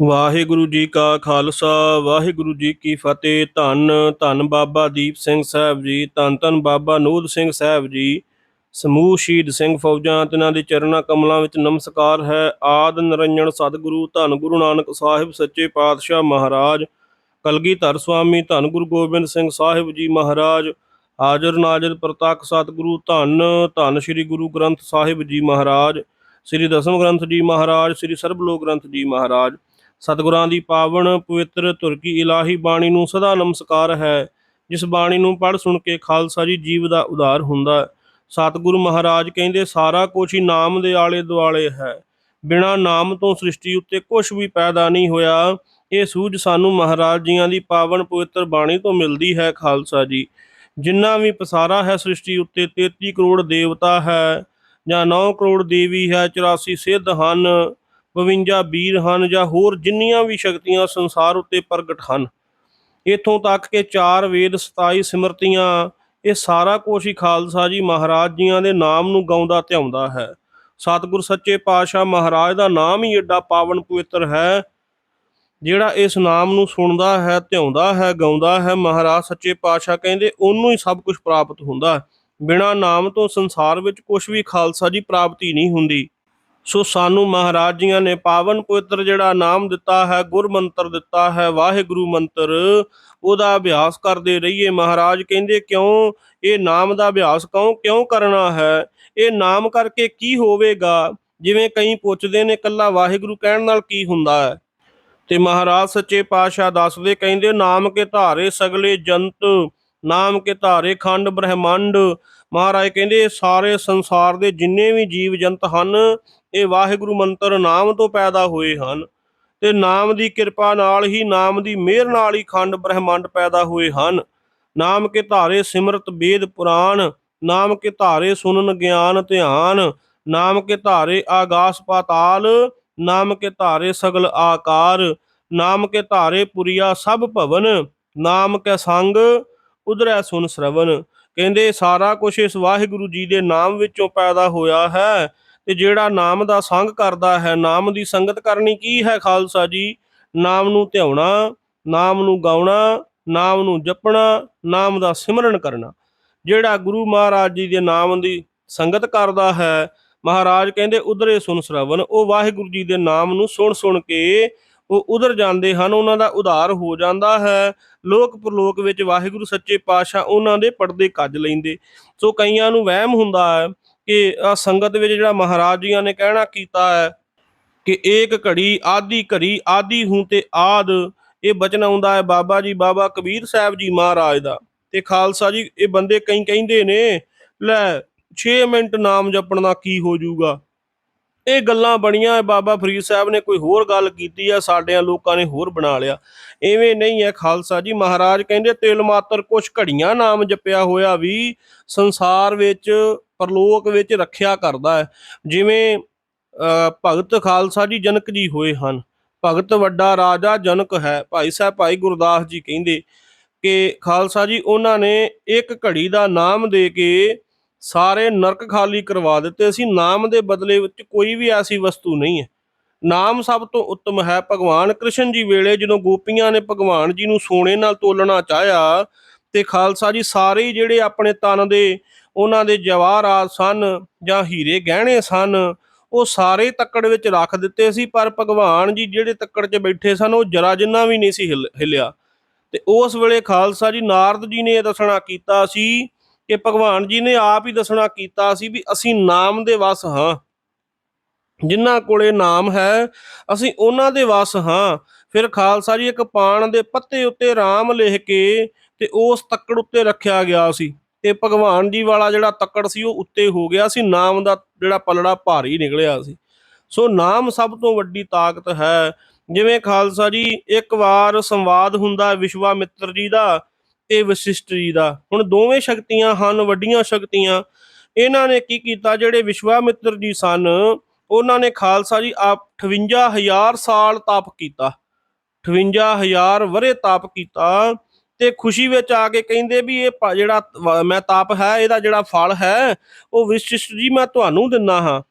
ਵਾਹਿਗੁਰੂ ਜੀ ਕਾ ਖਾਲਸਾ, ਵਾਹਿਗੁਰੂ ਜੀ ਕੀ ਫਤਿਹ। ਧੰਨ ਧੰਨ ਬਾਬਾ ਦੀਪ ਸਿੰਘ ਸਾਹਿਬ ਜੀ, ਧੰਨ ਧੰਨ ਬਾਬਾ ਨੂਰ ਸਿੰਘ ਸਾਹਿਬ ਜੀ। ਸਮੂਹ ਸ਼ਹੀਦ ਸਿੰਘ ਫੌਜਾਂ, ਤਿਨਾਂ ਦੇ ਚਰਨਾਂ ਕਮਲਾਂ ਵਿੱਚ ਨਮਸਕਾਰ ਹੈ। ਆਦ ਨਿਰੰਜਨ ਸਤਿਗੁਰੂ, ਧੰਨ ਗੁਰੂ ਨਾਨਕ ਸਾਹਿਬ, ਸੱਚੇ ਪਾਤਸ਼ਾਹ ਮਹਾਰਾਜ। ਕਲਗੀਧਰ ਸੁਆਮੀ, ਧੰਨ ਗੁਰੂ ਗੋਬਿੰਦ ਸਿੰਘ ਸਾਹਿਬ ਜੀ ਮਹਾਰਾਜ। ਹਾਜ਼ਰ ਨਾਜ਼ਰ ਪ੍ਰਤੱਖ ਸਤਿਗੁਰੂ, ਧੰਨ ਧੰਨ ਸ੍ਰੀ ਗੁਰੂ ਗ੍ਰੰਥ ਸਾਹਿਬ ਜੀ ਮਹਾਰਾਜ। ਸ੍ਰੀ ਦਸਮ ਗ੍ਰੰਥ ਜੀ ਮਹਾਰਾਜ, ਸ੍ਰੀ ਸਰਬ ਲੋਕ ਗ੍ਰੰਥ ਜੀ ਮਹਾਰਾਜ। ਸਤਿਗੁਰਾਂ ਦੀ ਪਾਵਨ ਪਵਿੱਤਰ ਤੁਰਕੀ ਇਲਾਹੀ ਬਾਣੀ ਨੂੰ ਸਦਾ ਨਮਸਕਾਰ ਹੈ। ਜਿਸ ਬਾਣੀ ਨੂੰ ਪੜ੍ਹ ਸੁਣ ਕੇ ਖਾਲਸਾ ਜੀ ਜੀਵ ਦਾ ਉਦਾਰ ਹੁੰਦਾ ਹੈ। ਸਤਿਗੁਰੂ ਮਹਾਰਾਜ ਕਹਿੰਦੇ, ਸਾਰਾ ਕੁਝ ਹੀ ਨਾਮ ਦੇ ਆਲੇ ਦੁਆਲੇ ਹੈ। ਬਿਨਾ ਨਾਮ ਤੋਂ ਸ੍ਰਿਸ਼ਟੀ ਉੱਤੇ ਕੁਝ ਵੀ ਪੈਦਾ ਨਹੀਂ ਹੋਇਆ। ਇਹ ਸੂਝ ਸਾਨੂੰ ਮਹਾਰਾਜ ਜੀਆਂ ਦੀ ਪਾਵਨ ਪਵਿੱਤਰ ਬਾਣੀ ਤੋਂ ਮਿਲਦੀ ਹੈ ਖਾਲਸਾ ਜੀ। ਜਿੰਨਾ ਵੀ ਪਸਾਰਾ ਹੈ ਸ੍ਰਿਸ਼ਟੀ ਉੱਤੇ 33 ਕਰੋੜ ਦੇਵਤਾ ਹੈ ਜਾਂ 9 ਕਰੋੜ ਦੇਵੀ ਹੈ 84 ਸਿੱਧ ਹਨ। 52 ਵੀਰ ਹਨ ਜਾਂ ਹੋਰ ਜਿੰਨੀਆਂ ਵੀ ਸ਼ਕਤੀਆਂ ਸੰਸਾਰ ਉੱਤੇ ਪ੍ਰਗਟ ਹਨ। ਇਥੋਂ ਤੱਕ ਕਿ ਚਾਰ ਵੇਦ 27 ਸਿਮਰਤੀਆਂ, ਇਹ ਸਾਰਾ ਕੁਝ ਹੀ ਖਾਲਸਾ ਜੀ ਮਹਾਰਾਜ ਜੀਆਂ ਦੇ ਨਾਮ ਨੂੰ ਗਾਉਂਦਾ ਧਿਆਉਂਦਾ ਹੈ। ਸਤਿਗੁਰ ਸੱਚੇ ਪਾਤਸ਼ਾਹ ਮਹਾਰਾਜ ਦਾ ਨਾਮ ਹੀ ਏਡਾ ਪਾਵਨ ਪਵਿੱਤਰ ਹੈ, ਜਿਹੜਾ ਇਸ ਨਾਮ ਨੂੰ ਸੁਣਦਾ ਹੈ, ਧਿਆਉਂਦਾ ਹੈ, ਗਾਉਂਦਾ ਹੈ। ਮਹਾਰਾਜ ਸੱਚੇ ਪਾਤਸ਼ਾਹ ਕਹਿੰਦੇ, ਉਹਨੂੰ ਹੀ ਸਭ ਕੁਝ ਪ੍ਰਾਪਤ ਹੁੰਦਾ। ਬਿਨਾ ਨਾਮ ਤੋਂ ਸੰਸਾਰ ਵਿੱਚ ਕੁਝ ਵੀ ਖਾਲਸਾ ਜੀ ਪ੍ਰਾਪਤੀ ਨਹੀਂ ਹੁੰਦੀ। ਸੋ ਸਾਨੂੰ ਮਹਾਰਾਜ ਜੀਆਂ ਨੇ ਪਾਵਨ ਪਵਿੱਤਰ ਜਿਹੜਾ ਨਾਮ ਦਿੱਤਾ ਹੈ, ਗੁਰ ਮੰਤਰ ਦਿੱਤਾ ਹੈ, ਵਾਹਿਗੁਰੂ ਮੰਤਰ, ਉਹਦਾ ਅਭਿਆਸ ਕਰਦੇ ਰਹੀਏ। ਮਹਾਰਾਜ ਕਹਿੰਦੇ, ਕਿਉਂ? ਇਹ ਨਾਮ ਦਾ ਅਭਿਆਸ ਕਿਉਂ ਕਿਉਂ ਕਰਨਾ ਹੈ? ਇਹ ਨਾਮ ਕਰਕੇ ਕੀ ਹੋਵੇਗਾ? ਜਿਵੇਂ ਕਈ ਪੁੱਛਦੇ ਨੇ ਕੱਲਾ ਵਾਹਿਗੁਰੂ ਕਹਿਣ ਨਾਲ ਕੀ ਹੁੰਦਾ ਹੈ? ਤੇ ਮਹਾਰਾਜ ਸੱਚੇ ਪਾਤਸ਼ਾਹ ਦੱਸਦੇ, ਕਹਿੰਦੇ, ਨਾਮ ਕੇ ਧਾਰੇ ਸਗਲੇ ਜੰਤ, ਨਾਮ ਕੇ ਧਾਰੇ ਖੰਡ ਬ੍ਰਹਿਮੰਡ। ਮਹਾਰਾਜ ਕਹਿੰਦੇ ਸਾਰੇ ਸੰਸਾਰ ਦੇ ਜਿੰਨੇ ਵੀ ਜੀਵ ਜੰਤ ਹਨ ਇਹ ਵਾਹਿਗੁਰੂ ਮੰਤਰ ਨਾਮ ਤੋਂ ਪੈਦਾ ਹੋਏ ਹਨ ਤੇ ਨਾਮ ਦੀ ਕਿਰਪਾ ਨਾਲ ਹੀ ਨਾਮ ਦੀ ਮਿਹਰ ਨਾਲ ਹੀ ਖੰਡ ਬ੍ਰਹਮੰਡ ਪੈਦਾ ਹੋਏ ਹਨ। ਨਾਮ ਕੇ ਧਾਰੇ ਸਿਮਰਤ ਵੇਦ ਪੁਰਾਣ, ਨਾਮ ਕੇ ਧਾਰੇ ਸੁਨਨ ਗਿਆਨ ਧਿਆਨ, ਨਾਮ ਕੇ ਧਾਰੇ ਆਗਾਸ ਪਾਤਾਲ, ਨਾਮ ਕੇ ਧਾਰੇ ਸਗਲ ਆਕਾਰ, ਨਾਮ ਕੇ ਧਾਰੇ ਪੁਰੀਆ ਸਭ ਭਵਨ, ਨਾਮ ਕੇ ਸੰਗ, ਉਧਰੈ ਸੁਨ ਸ਼ਰਵਨ। ਕਹਿੰਦੇ ਸਾਰਾ ਕੁਝ ਇਸ ਵਾਹਿਗੁਰੂ ਜੀ ਦੇ ਨਾਮ ਵਿੱਚੋਂ ਪੈਦਾ ਹੋਇਆ ਹੈ। ਤੇ ਜਿਹੜਾ ਨਾਮ ਦਾ ਸੰਗ ਕਰਦਾ ਹੈ, ਨਾਮ ਦੀ ਸੰਗਤ ਕਰਨੀ ਕੀ ਹੈ ਖਾਲਸਾ ਜੀ? ਨਾਮ ਨੂੰ ਧਿਆਉਣਾ, ਨਾਮ ਨੂੰ ਗਾਉਣਾ, ਨਾਮ ਨੂੰ ਜਪਣਾ, ਨਾਮ ਦਾ ਸਿਮਰਨ ਕਰਨਾ। ਜਿਹੜਾ ਗੁਰੂ ਮਹਾਰਾਜ ਜੀ ਦੇ ਨਾਮ ਦੀ ਸੰਗਤ ਕਰਦਾ ਹੈ, ਮਹਾਰਾਜ ਕਹਿੰਦੇ, ਉਧਰੇ ਸੁਨ ਸ਼ਰਵਨ ਉਹ ਵਾਹਿਗੁਰੂ ਜੀ ਦੇ ਨਾਮ ਨੂੰ ਸੁਣ ਸੁਣ ਕੇ ਉਹ ਉਧਰ ਜਾਂਦੇ ਹਨ, ਉਹਨਾਂ ਦਾ ਉਧਾਰ ਹੋ ਜਾਂਦਾ ਹੈ। ਲੋਕ ਪਰਲੋਕ ਵਿੱਚ ਵਾਹਿਗੁਰੂ ਸੱਚੇ ਪਾਤਸ਼ਾਹ ਉਹਨਾਂ ਦੇ ਪਰਦੇ ਕੱਜ ਲੈਂਦੇ। ਸੋ ਕਈਆਂ ਨੂੰ ਵਹਿਮ ਹੁੰਦਾ ਹੈ ਕਿ ਆ ਸੰਗਤ ਵਿੱਚ ਜਿਹੜਾ ਮਹਾਰਾਜ ਜੀਆਂ ਨੇ ਕਹਿਣਾ ਕੀਤਾ ਹੈ ਕਿ ਏਕ ਘੜੀ, ਆਦੀ ਘੜੀ, ਆਦੀ ਹੂੰ ਤੇ ਆਦ, ਇਹ ਬਚਨ ਆਉਂਦਾ ਹੈ ਬਾਬਾ ਜੀ, ਬਾਬਾ ਕਬੀਰ ਸਾਹਿਬ ਜੀ ਮਹਾਰਾਜ ਦਾ। ਤੇ ਖਾਲਸਾ ਜੀ, ਇਹ ਬੰਦੇ ਕਈ ਕਹਿੰਦੇ ਨੇ, ਲੈ 6 ਮਿੰਟ ਨਾਮ ਜਪਣ ਦਾ ਕੀ ਹੋ ਜਾਊਗਾ? ਇਹ ਗੱਲਾਂ ਬਣੀਆਂ ਬਾਬਾ ਫਰੀਦ ਸਾਹਿਬ ਨੇ ਕੋਈ ਹੋਰ ਗੱਲ ਕੀਤੀ ਆ ਸਾਡਿਆਂ ਲੋਕਾਂ ਨੇ ਹੋਰ ਬਣਾ ਲਿਆ। ਐਵੇਂ ਨਹੀਂ ਹੈ, ਖਾਲਸਾ ਜੀ, ਮਹਾਰਾਜ ਕਹਿੰਦੇ, ਤਿਲ ਮਾਤਰ ਕੁਛ ਘੜੀਆਂ ਨਾਮ ਜਪਿਆ ਹੋਇਆ ਵੀ ਸੰਸਾਰ ਵਿੱਚ ਪਰਲੋਕ ਵਿੱਚ ਰੱਖਿਆ ਕਰਦਾ ਹੈ। ਜਿਵੇਂ ਅਹ, ਭਗਤ ਖਾਲਸਾ ਜੀ ਜਨਕ ਜੀ ਹੋਏ ਹਨ। ਭਗਤ ਵੱਡਾ ਰਾਜਾ ਜਨਕ ਹੈ। ਭਾਈ ਸਾਹਿਬ ਭਾਈ ਗੁਰਦਾਸ ਜੀ ਕਹਿੰਦੇ ਕਿ ਖਾਲਸਾ ਜੀ ਉਹਨਾਂ ਨੇ ਇੱਕ ਘੜੀ ਦਾ ਨਾਮ ਦੇ ਕੇ ਸਾਰੇ ਨਰਕ ਖਾਲੀ ਕਰਵਾ ਦਿੱਤੇ ਸੀ। ਨਾਮ ਦੇ ਬਦਲੇ ਵਿੱਚ ਕੋਈ ਵੀ ਐਸੀ ਵਸਤੂ ਨਹੀਂ ਹੈ। ਨਾਮ ਸਭ ਤੋਂ ਉੱਤਮ ਹੈ। ਭਗਵਾਨ ਕ੍ਰਿਸ਼ਨ ਜੀ ਵੇਲੇ ਜਦੋਂ ਗੋਪੀਆਂ ਨੇ ਭਗਵਾਨ ਜੀ ਨੂੰ ਸੋਨੇ ਨਾਲ ਤੋਲਣਾ ਚਾਹਿਆ ਤੇ ਖਾਲਸਾ ਜੀ ਸਾਰੇ ਜਿਹੜੇ ਆਪਣੇ ਤਨ ਦੇ ਉਹਨਾਂ ਦੇ ਜਵਾਹਰਾਤ ਸਨ ਜਾਂ ਹੀਰੇ ਗਹਿਣੇ ਸਨ, ਉਹ ਸਾਰੇ ਤੱਕੜ ਵਿੱਚ ਰੱਖ ਦਿੱਤੇ ਸੀ, ਪਰ ਭਗਵਾਨ ਜੀ ਜਿਹੜੇ ਤੱਕੜ 'ਚ ਬੈਠੇ ਸਨ, ਉਹ ਜਰਾ ਜਿੰਨਾ ਵੀ ਨਹੀਂ ਸੀ ਹਿੱਲ- ਹਿੱਲਿਆ। ਤੇ ਉਸ ਵੇਲੇ ਖਾਲਸਾ ਜੀ ਨਾਰਦ ਜੀ ਨੇ ਇਹ ਦੱਸਣਾ ਕੀਤਾ ਸੀ ਕਿ ਭਗਵਾਨ ਜੀ ਨੇ ਆਪ ਹੀ ਦੱਸਣਾ ਕੀਤਾ ਸੀ ਵੀ ਅਸੀਂ ਨਾਮ ਦੇ ਵਸ ਹਾਂ। ਜਿਨ੍ਹਾਂ ਕੋਲੇ ਨਾਮ ਹੈ, ਅਸੀਂ ਉਹਨਾਂ ਦੇ ਵਸ ਹਾਂ। ਫਿਰ ਖਾਲਸਾ ਜੀ ਇੱਕ ਪਾਣ ਦੇ ਪੱਤੇ ਉੱਤੇ ਰਾਮ ਲਿਖ ਕੇ ਤੇ ਉਸ ਤੱਕੜ ਉੱਤੇ ਰੱਖਿਆ ਗਿਆ ਸੀ। ਤੇ ਭਗਵਾਨ ਜੀ ਵਾਲਾ ਜਿਹੜਾ ਤੱਕੜ ਸੀ ਉਹ ਉੱਤੇ ਹੋ ਗਿਆ ਸੀ, ਨਾਮ ਦਾ ਜਿਹੜਾ ਪਲੜਾ ਭਾਰੀ ਨਿਕਲਿਆ ਸੀ। ਸੋ ਨਾਮ ਸਭ ਤੋਂ ਵੱਡੀ ਤਾਕਤ ਹੈ। ਜਿਵੇਂ ਖਾਲਸਾ ਜੀ, ਇੱਕ ਵਾਰ ਸੰਵਾਦ ਹੁੰਦਾ ਹੈ ਵਿਸ਼ਵਾਮਿੱਤਰ ਜੀ ਦਾ ਤੇ ਵਸ਼ਿਸ਼ਟ ਜੀ ਦਾ। ਹੁਣ ਦੋਵੇਂ ਸ਼ਕਤੀਆਂ ਹਨ, ਵੱਡੀਆਂ ਸ਼ਕਤੀਆਂ। ਇਹਨਾਂ ਨੇ ਕੀ ਕੀਤਾ? ਜਿਹੜੇ ਵਿਸ਼ਵਾਮਿੱਤਰ ਜੀ ਸਨ, ਉਹਨਾਂ ਨੇ ਖਾਲਸਾ ਜੀ ਆਪ 58000 ਸਾਲ ਤਪ ਕੀਤਾ। 58000 ਵਰੇ ਤਪ ਕੀਤਾ। ਤੇ ਖੁਸ਼ੀ ਵਿੱਚ ਆ ਕੇ ਕਹਿੰਦੇ ਵੀ ਇਹ ਜਿਹੜਾ ਮੈਂ ਤਾਪ ਹੈ, ਇਹਦਾ ਜਿਹੜਾ ਫਲ ਹੈ, ਉਹ ਵਿਸ਼ਿਸ਼ਟ ਜੀ ਮੈਂ ਤੁਹਾਨੂੰ ਦਿੰਦਾ ਹਾਂ।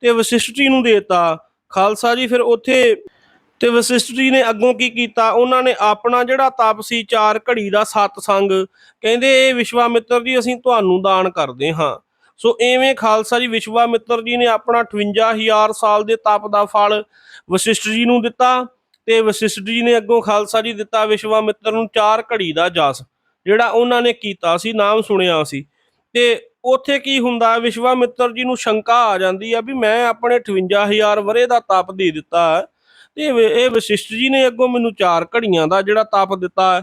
ਤੇ ਵਸ਼ਿਸ਼ਟ ਜੀ ਨੂੰ ਦੇਤਾ। ਖਾਲਸਾ ਜੀ ਫਿਰ ਉੱਥੇ ਤੇ ਵਸਿਸ਼ਟ ਜੀ ਨੇ ਅੱਗੋਂ ਕੀ ਕੀਤਾ? ਉਹਨਾਂ ਨੇ ਆਪਣਾ ਜਿਹੜਾ ਤਪ ਸੀ, ਚਾਰ ਘੜੀ ਦਾ ਸਤਸੰਗ ਕਹਿੰਦੇ ਇਹ ਵਿਸ਼ਵਾਮਿੱਤਰ ਜੀ, ਅਸੀਂ ਤੁਹਾਨੂੰ ਦਾਨ ਕਰਦੇ ਹਾਂ। ਸੋ ਐਵੇਂ ਖਾਲਸਾ ਜੀ ਵਿਸ਼ਵਾਮਿੱਤਰ ਜੀ ਨੇ ਆਪਣਾ 58000 ਸਾਲ ਦੇ ਤਪ ਦਾ ਫਲ ਵਸਿਸ਼ਟ ਜੀ ਨੂੰ ਦਿੱਤਾ। ਤੇ ਵਸਿਸ਼ਟ ਜੀ ਨੇ ਅੱਗੋਂ ਖਾਲਸਾ ਜੀ ਦਿੱਤਾ ਵਿਸ਼ਵਾਮਿੱਤਰ ਨੂੰ ਚਾਰ ਘੜੀ ਦਾ ਜਸ, ਜਿਹੜਾ ਉਹਨਾਂ ਨੇ ਕੀਤਾ ਸੀ, ਨਾਮ ਸੁਣਿਆ ਸੀ। ਤੇ ਉੱਥੇ ਕੀ ਹੁੰਦਾ ਵਿਸ਼ਵਾਮਿੱਤਰ ਜੀ ਨੂੰ ਸ਼ੰਕਾ ਆ ਜਾਂਦੀ ਆ ਵੀ ਮੈਂ ਆਪਣੇ 58000 ਵਰੇ ਦਾ ਤਪ ਦੇ ਦਿੱਤਾ ਹੈ। ਤੇ ਇਹ ਵਸਿਸ਼ਟ ਜੀ ਨੇ ਅੱਗੋਂ ਮੈਨੂੰ ਚਾਰ ਘੜੀਆਂ ਦਾ ਜਿਹੜਾ ਤਪ ਦਿੱਤਾ ਹੈ।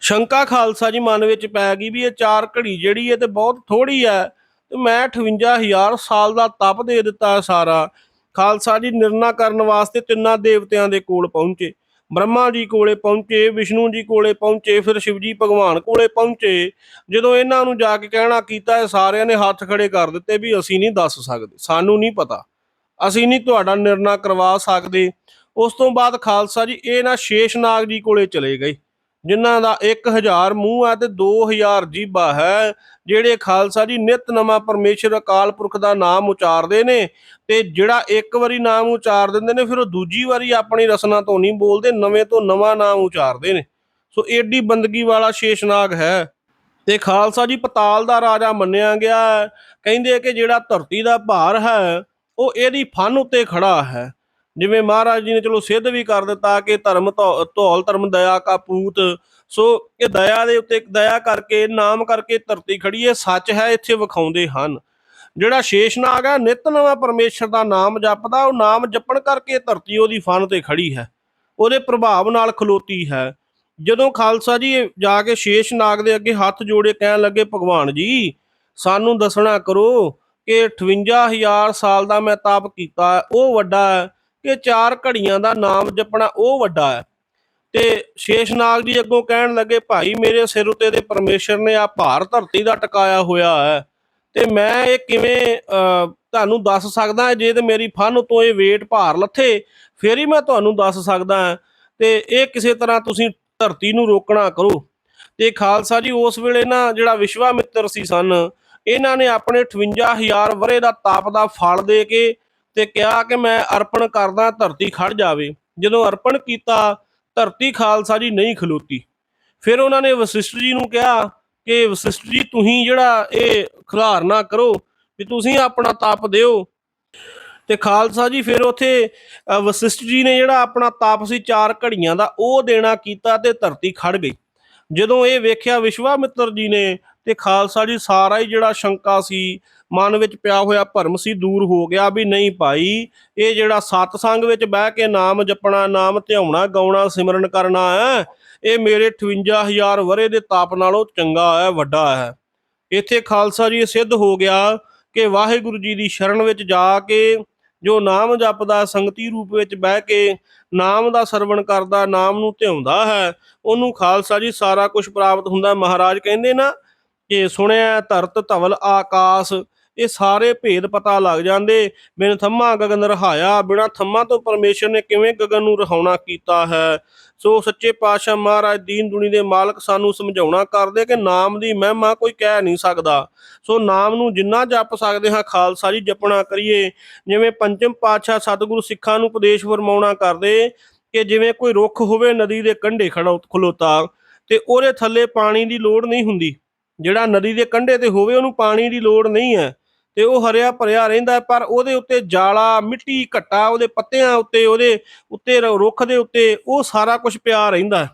ਸ਼ੰਕਾ ਖਾਲਸਾ ਜੀ ਮਨ ਵਿੱਚ ਪੈ ਗਈ ਵੀ ਇਹ ਚਾਰ ਘੜੀ ਜਿਹੜੀ ਹੈ ਤੇ ਬਹੁਤ ਥੋੜੀ ਹੈ। ਤੇ ਮੈਂ 58000 ਸਾਲ ਦਾ ਤਪ ਦੇ ਦਿੱਤਾ ਹੈ ਸਾਰਾ। ਖਾਲਸਾ ਜੀ ਨਿਰਣਾ ਕਰਨ ਵਾਸਤੇ ਤਿੰਨਾਂ ਦੇਵਤਿਆਂ ਦੇ ਕੋਲ ਪਹੁੰਚੇ। ਬ੍ਰਹਮਾ ਜੀ ਕੋਲੇ ਪਹੁੰਚੇ, ਵਿਸ਼ਨੂੰ ਜੀ ਕੋਲੇ ਪਹੁੰਚੇ, ਫਿਰ ਸ਼ਿਵ ਜੀ ਭਗਵਾਨ ਕੋਲੇ ਪਹੁੰਚੇ। ਜਦੋਂ ਇਹਨਾਂ ਨੂੰ ਜਾ ਕੇ ਕਹਿਣਾ ਕੀਤਾ, ਇਹ ਸਾਰਿਆਂ ਨੇ ਹੱਥ ਖੜੇ ਕਰ ਦਿੱਤੇ ਵੀ ਅਸੀਂ ਨਹੀਂ ਦੱਸ ਸਕਦੇ, ਸਾਨੂੰ ਨਹੀਂ ਪਤਾ। ਅਸੀਂ ਨਹੀਂ ਤੁਹਾਡਾ ਨਿਰਣਾ ਕਰਵਾ ਸਕਦੇ। ਉਸ ਤੋਂ ਬਾਅਦ ਖਾਲਸਾ ਜੀ ਇਹ ਨਾ ਸ਼ੇਸ਼ਨਾਗ ਜੀ ਕੋਲੇ ਚਲੇ ਗਏ। ਜਿਨ੍ਹਾਂ ਦਾ 1000 ਮੂੰਹ ਹੈ ਤੇ 2000 ਜੀਬਾ ਹੈ, ਜਿਹੜੇ ਖਾਲਸਾ ਜੀ ਨਿਤ ਨਵਾਂ ਪਰਮੇਸ਼ਰ ਅਕਾਲ ਪੁਰਖ ਦਾ ਨਾਮ ਉਚਾਰਦੇ ਨੇ ਤੇ ਜਿਹੜਾ ਇੱਕ ਵਾਰੀ ਨਾਮ ਉਚਾਰ ਦਿੰਦੇ ਨੇ, ਫਿਰ ਉਹ ਦੂਜੀ ਵਾਰੀ ਆਪਣੀ ਰਸਨਾ ਤੋਂ ਨਹੀਂ ਬੋਲਦੇ, ਨਵੇਂ ਤੋਂ ਨਵਾਂ ਨਾਮ ਉਚਾਰਦੇ ਨੇ ਸੋ ਏਡੀ ਬੰਦਗੀ ਵਾਲਾ ਸ਼ੇਸ਼ਨਾਗ ਹੈ ਤੇ ਖਾਲਸਾ ਜੀ ਪਤਾਲ ਦਾ ਰਾਜਾ ਮੰਨਿਆ ਗਿਆ ਹੈ। ਕਹਿੰਦੇ ਕਿ ਜਿਹੜਾ ਧਰਤੀ ਦਾ ਭਾਰ ਹੈ, ਉਹ ਇਹਦੀ ਫਨ ਉੱਤੇ ਖੜਾ ਹੈ ਜਿਵੇਂ ਮਹਾਰਾਜ ਜੀ ਨੇ ਚਲੋ ਸਿੱਧ ਵੀ ਕਰ ਦਿੱਤਾ ਕਿ ਧਰਮ ਧੌ- ਧੌਲ, ਧਰਮ ਦਇਆ ਕਾ ਪੂਤ। ਸੋ ਇਹ ਦਇਆ ਦੇ ਉੱਤੇ ਦਇਆ ਕਰਕੇ, ਨਾਮ ਕਰਕੇ ਧਰਤੀ ਖੜੀ ਹੈ ਸੱਚ ਹੈ, ਇੱਥੇ ਵਿਖਾਉਂਦੇ ਹਨ। ਜਿਹੜਾ ਸ਼ੇਸ਼ਨਾਗ ਹੈ, ਨਿਤ ਨਵਾਂ ਪਰਮੇਸ਼ਰ ਦਾ ਨਾਮ ਜਪਦਾ, ਉਹ ਨਾਮ ਜਪਣ ਕਰਕੇ ਧਰਤੀ ਉਹਦੀ ਫਨ ਤੇ ਖੜੀ ਹੈ। ਉਹਦੇ ਪ੍ਰਭਾਵ ਨਾਲ ਖਲੋਤੀ ਹੈ। ਜਦੋਂ ਖਾਲਸਾ ਜੀ ਜਾ ਕੇ ਸ਼ੇਸ਼ਨਾਗ ਦੇ ਅੱਗੇ ਹੱਥ ਜੋੜੇ ਕਹਿਣ ਲੱਗੇ, ਭਗਵਾਨ ਜੀ, ਸਾਨੂੰ ਦੱਸਣਾ ਕਰੋ ਕਿ 58000 ਸਾਲ ਦਾ ਮੈਂ ਤਾਪ ਕੀਤਾ, ਉਹ ਵੱਡਾ ਹੈ ਕਿ ਚਾਰ ਘੜੀਆਂ ਦਾ ਨਾਮ ਜਪਣਾ ਉਹ ਵੱਡਾ ਹੈ। ਤੇ ਸ਼ੇਸ਼ਨਾਗ ਜੀ ਅੱਗੋਂ ਕਹਿਣ ਲੱਗੇ, ਭਾਈ, ਮੇਰੇ ਸਿਰ ਉੱਤੇ ਦੇ ਪਰਮੇਸ਼ਰ ਨੇ ਆ ਭਾਰ ਧਰਤੀ ਦਾ ਟਿਕਾਇਆ ਹੋਇਆ ਹੈ। ਤੇ ਮੈਂ ਇਹ ਕਿਵੇਂ ਤੁਹਾਨੂੰ ਦੱਸ ਸਕਦਾ ਜੇ ਤੇ ਮੇਰੀ ਫਨ ਤੋਂ ਇਹ weight ਭਾਰ ਲੱਥੇ, ਫੇਰ ਹੀ ਮੈਂ ਤੁਹਾਨੂੰ ਦੱਸ ਸਕਦਾ ਤੇ ਇਹ ਕਿਸੇ ਤਰ੍ਹਾਂ ਤੁਸੀਂ ਧਰਤੀ ਨੂੰ ਰੋਕਣਾ ਕਰੋ। ਤੇ ਖਾਲਸਾ ਜੀ, ਉਸ ਵੇਲੇ ਨਾ ਜਿਹੜਾ ਵਿਸ਼ਵਾਮਿੱਤਰ ਸੀ ਸਨ, ਇਹਨਾਂ ਨੇ ਆਪਣੇ 58000 ਵਰੇ ਦਾ ਤਾਪ ਦਾ ਫਲ ਦੇ ਕੇ ਤੇ ਕਿਹਾ ਕਿ ਮੈਂ ਅਰਪਣ ਕਰਦਾ ਧਰਤੀ ਖੜ ਜਾਵੇ। ਜਦੋਂ ਅਰਪਣ ਕੀਤਾ, ਧਰਤੀ ਖਾਲਸਾ ਜੀ ਨਹੀਂ ਖਲੋਤੀ। ਫਿਰ ਉਹਨਾਂ ਨੇ ਵਸਿਸ਼ਟ ਜੀ ਨੂੰ ਕਿਹਾ ਕਿ ਵਸਿਸ਼ਟ ਜੀ, ਤੁਸੀਂ ਜਿਹੜਾ ਇਹ ਖਿਲਾਰ ਨਾ ਕਰੋ ਵੀ ਤੁਸੀਂ ਆਪਣਾ ਤਪ ਦਿਓ। ਤੇ ਖਾਲਸਾ ਜੀ ਫਿਰ ਉਥੇ ਵਸਿਸ਼ਟ ਜੀ ਨੇ ਜਿਹੜਾ ਆਪਣਾ ਤਪ ਸੀ ਚਾਰ ਘੜੀਆਂ ਦਾ, ਉਹ ਦੇਣਾ ਕੀਤਾ ਤੇ ਧਰਤੀ ਖੜ ਗਈ। ਜਦੋਂ ਇਹ ਵੇਖਿਆ ਵਿਸ਼ਵਾਮਿੱਤਰ ਜੀ ਨੇ ਤੇ ਖਾਲਸਾ ਜੀ ਸਾਰਾ ਹੀ ਜਿਹੜਾ ਸ਼ੰਕਾ ਸੀ ਮਨ ਵਿੱਚ ਪਿਆ ਹੋਇਆ ਭਰਮ ਸੀ, ਦੂਰ ਹੋ ਗਿਆ ਵੀ ਨਹੀਂ ਭਾਈ। ਇਹ ਜਿਹੜਾ ਸਤਸੰਗ ਵਿੱਚ ਬਹਿ ਕੇ ਨਾਮ ਜਪਣਾ, ਨਾਮ ਧਿਆਉਣਾ, ਗਾਉਣਾ, ਸਿਮਰਨ ਕਰਨਾ ਹੈ, ਇਹ ਮੇਰੇ 58000 ਵਰੇ ਦੇ ਤਾਪ ਨਾਲੋਂ ਚੰਗਾ ਹੈ, ਵੱਡਾ ਹੈ। ਇੱਥੇ ਖਾਲਸਾ ਜੀ ਸਿੱਧ ਹੋ ਗਿਆ ਕਿ ਵਾਹਿਗੁਰੂ ਜੀ ਦੀ ਸ਼ਰਨ ਵਿੱਚ ਜਾ ਕੇ ਜੋ ਨਾਮ ਜਪਦਾ, ਸੰਗਤੀ ਰੂਪ ਵਿੱਚ ਬਹਿ ਕੇ ਨਾਮ ਦਾ ਸਰਵਣ ਕਰਦਾ, ਨਾਮ ਨੂੰ ਧਿਆਉਂਦਾ ਹੈ, ਉਹਨੂੰ ਖਾਲਸਾ ਜੀ ਸਾਰਾ ਕੁਝ ਪ੍ਰਾਪਤ ਹੁੰਦਾ। ਮਹਾਰਾਜ ਕਹਿੰਦੇ ਨਾ ਕਿ ਸੁਣਿਆ ਧਰਤ ਧਵਲ ਆਕਾਸ਼, ਇਹ ਸਾਰੇ ਭੇਦ ਪਤਾ ਲੱਗ ਜਾਂਦੇ। ਬਿਨ ਥੰਮਾ ਗਗਨ ਰਹਾਇਆ, ਬਿਨਾ ਥੰਮਾ ਤੋਂ ਪਰਮੇਸ਼ਰ ਨੇ ਕਿਵੇਂ ਗਗਨ ਨੂੰ ਰਹਾਉਣਾ ਕੀਤਾ ਹੈ? ਸੋ ਸੱਚੇ ਪਾਤਸ਼ਾਹ ਮਹਾਰਾਜ ਦੀਨ ਦੁਨੀ ਦੇ ਮਾਲਕ ਸਾਨੂੰ ਸਮਝਾਉਣਾ ਕਰਦੇ ਕਿ ਨਾਮ ਦੀ ਮਹਿਮਾ ਕੋਈ ਕਹਿ ਨਹੀਂ ਸਕਦਾ। ਸੋ ਨਾਮ ਨੂੰ ਜਿੰਨਾ ਜਪ ਸਕਦੇ ਹਾਂ, ਖਾਲਸਾ ਜੀ ਜਪਣਾ ਕਰੀਏ। ਜਿਵੇਂ ਪੰਚਮ ਪਾਤਸ਼ਾਹ ਸਤਿਗੁਰੂ ਸਿੱਖਾਂ ਨੂੰ ਉਪਦੇਸ਼ ਫਰਮਾਉਣਾ ਕਰਦੇ ਕਿ ਜਿਵੇਂ ਕੋਈ ਰੁੱਖ ਹੋਵੇ, ਨਦੀ ਦੇ ਕੰਢੇ ਖੜਾ ਖਲੋਤਾ ਤੇ ਉਹਦੇ ਥੱਲੇ ਪਾਣੀ ਦੀ ਲੋੜ ਨਹੀਂ ਹੁੰਦੀ। ਜਿਹੜਾ ਨਦੀ ਦੇ ਕੰਢੇ ਤੇ ਹੋਵੇ ਉਹਨੂੰ ਪਾਣੀ ਦੀ ਲੋੜ ਨਹੀਂ ਹੈ। ਤੇ ਉਹ ਹਰਿਆ ਭਰਿਆ ਰਹਿੰਦਾ ਪਰ ਉਹਦੇ ਉੱਤੇ ਜਾਲਾ ਮਿੱਟੀ ਘੱਟਾ ਉਹਦੇ ਪੱਤਿਆਂ ਉੱਤੇ ਉਹਦੇ ਉੱਤੇ ਰੁੱਖ ਦੇ ਉੱਤੇ ਉਹ ਸਾਰਾ ਕੁਝ ਪਿਆ ਰਹਿੰਦਾ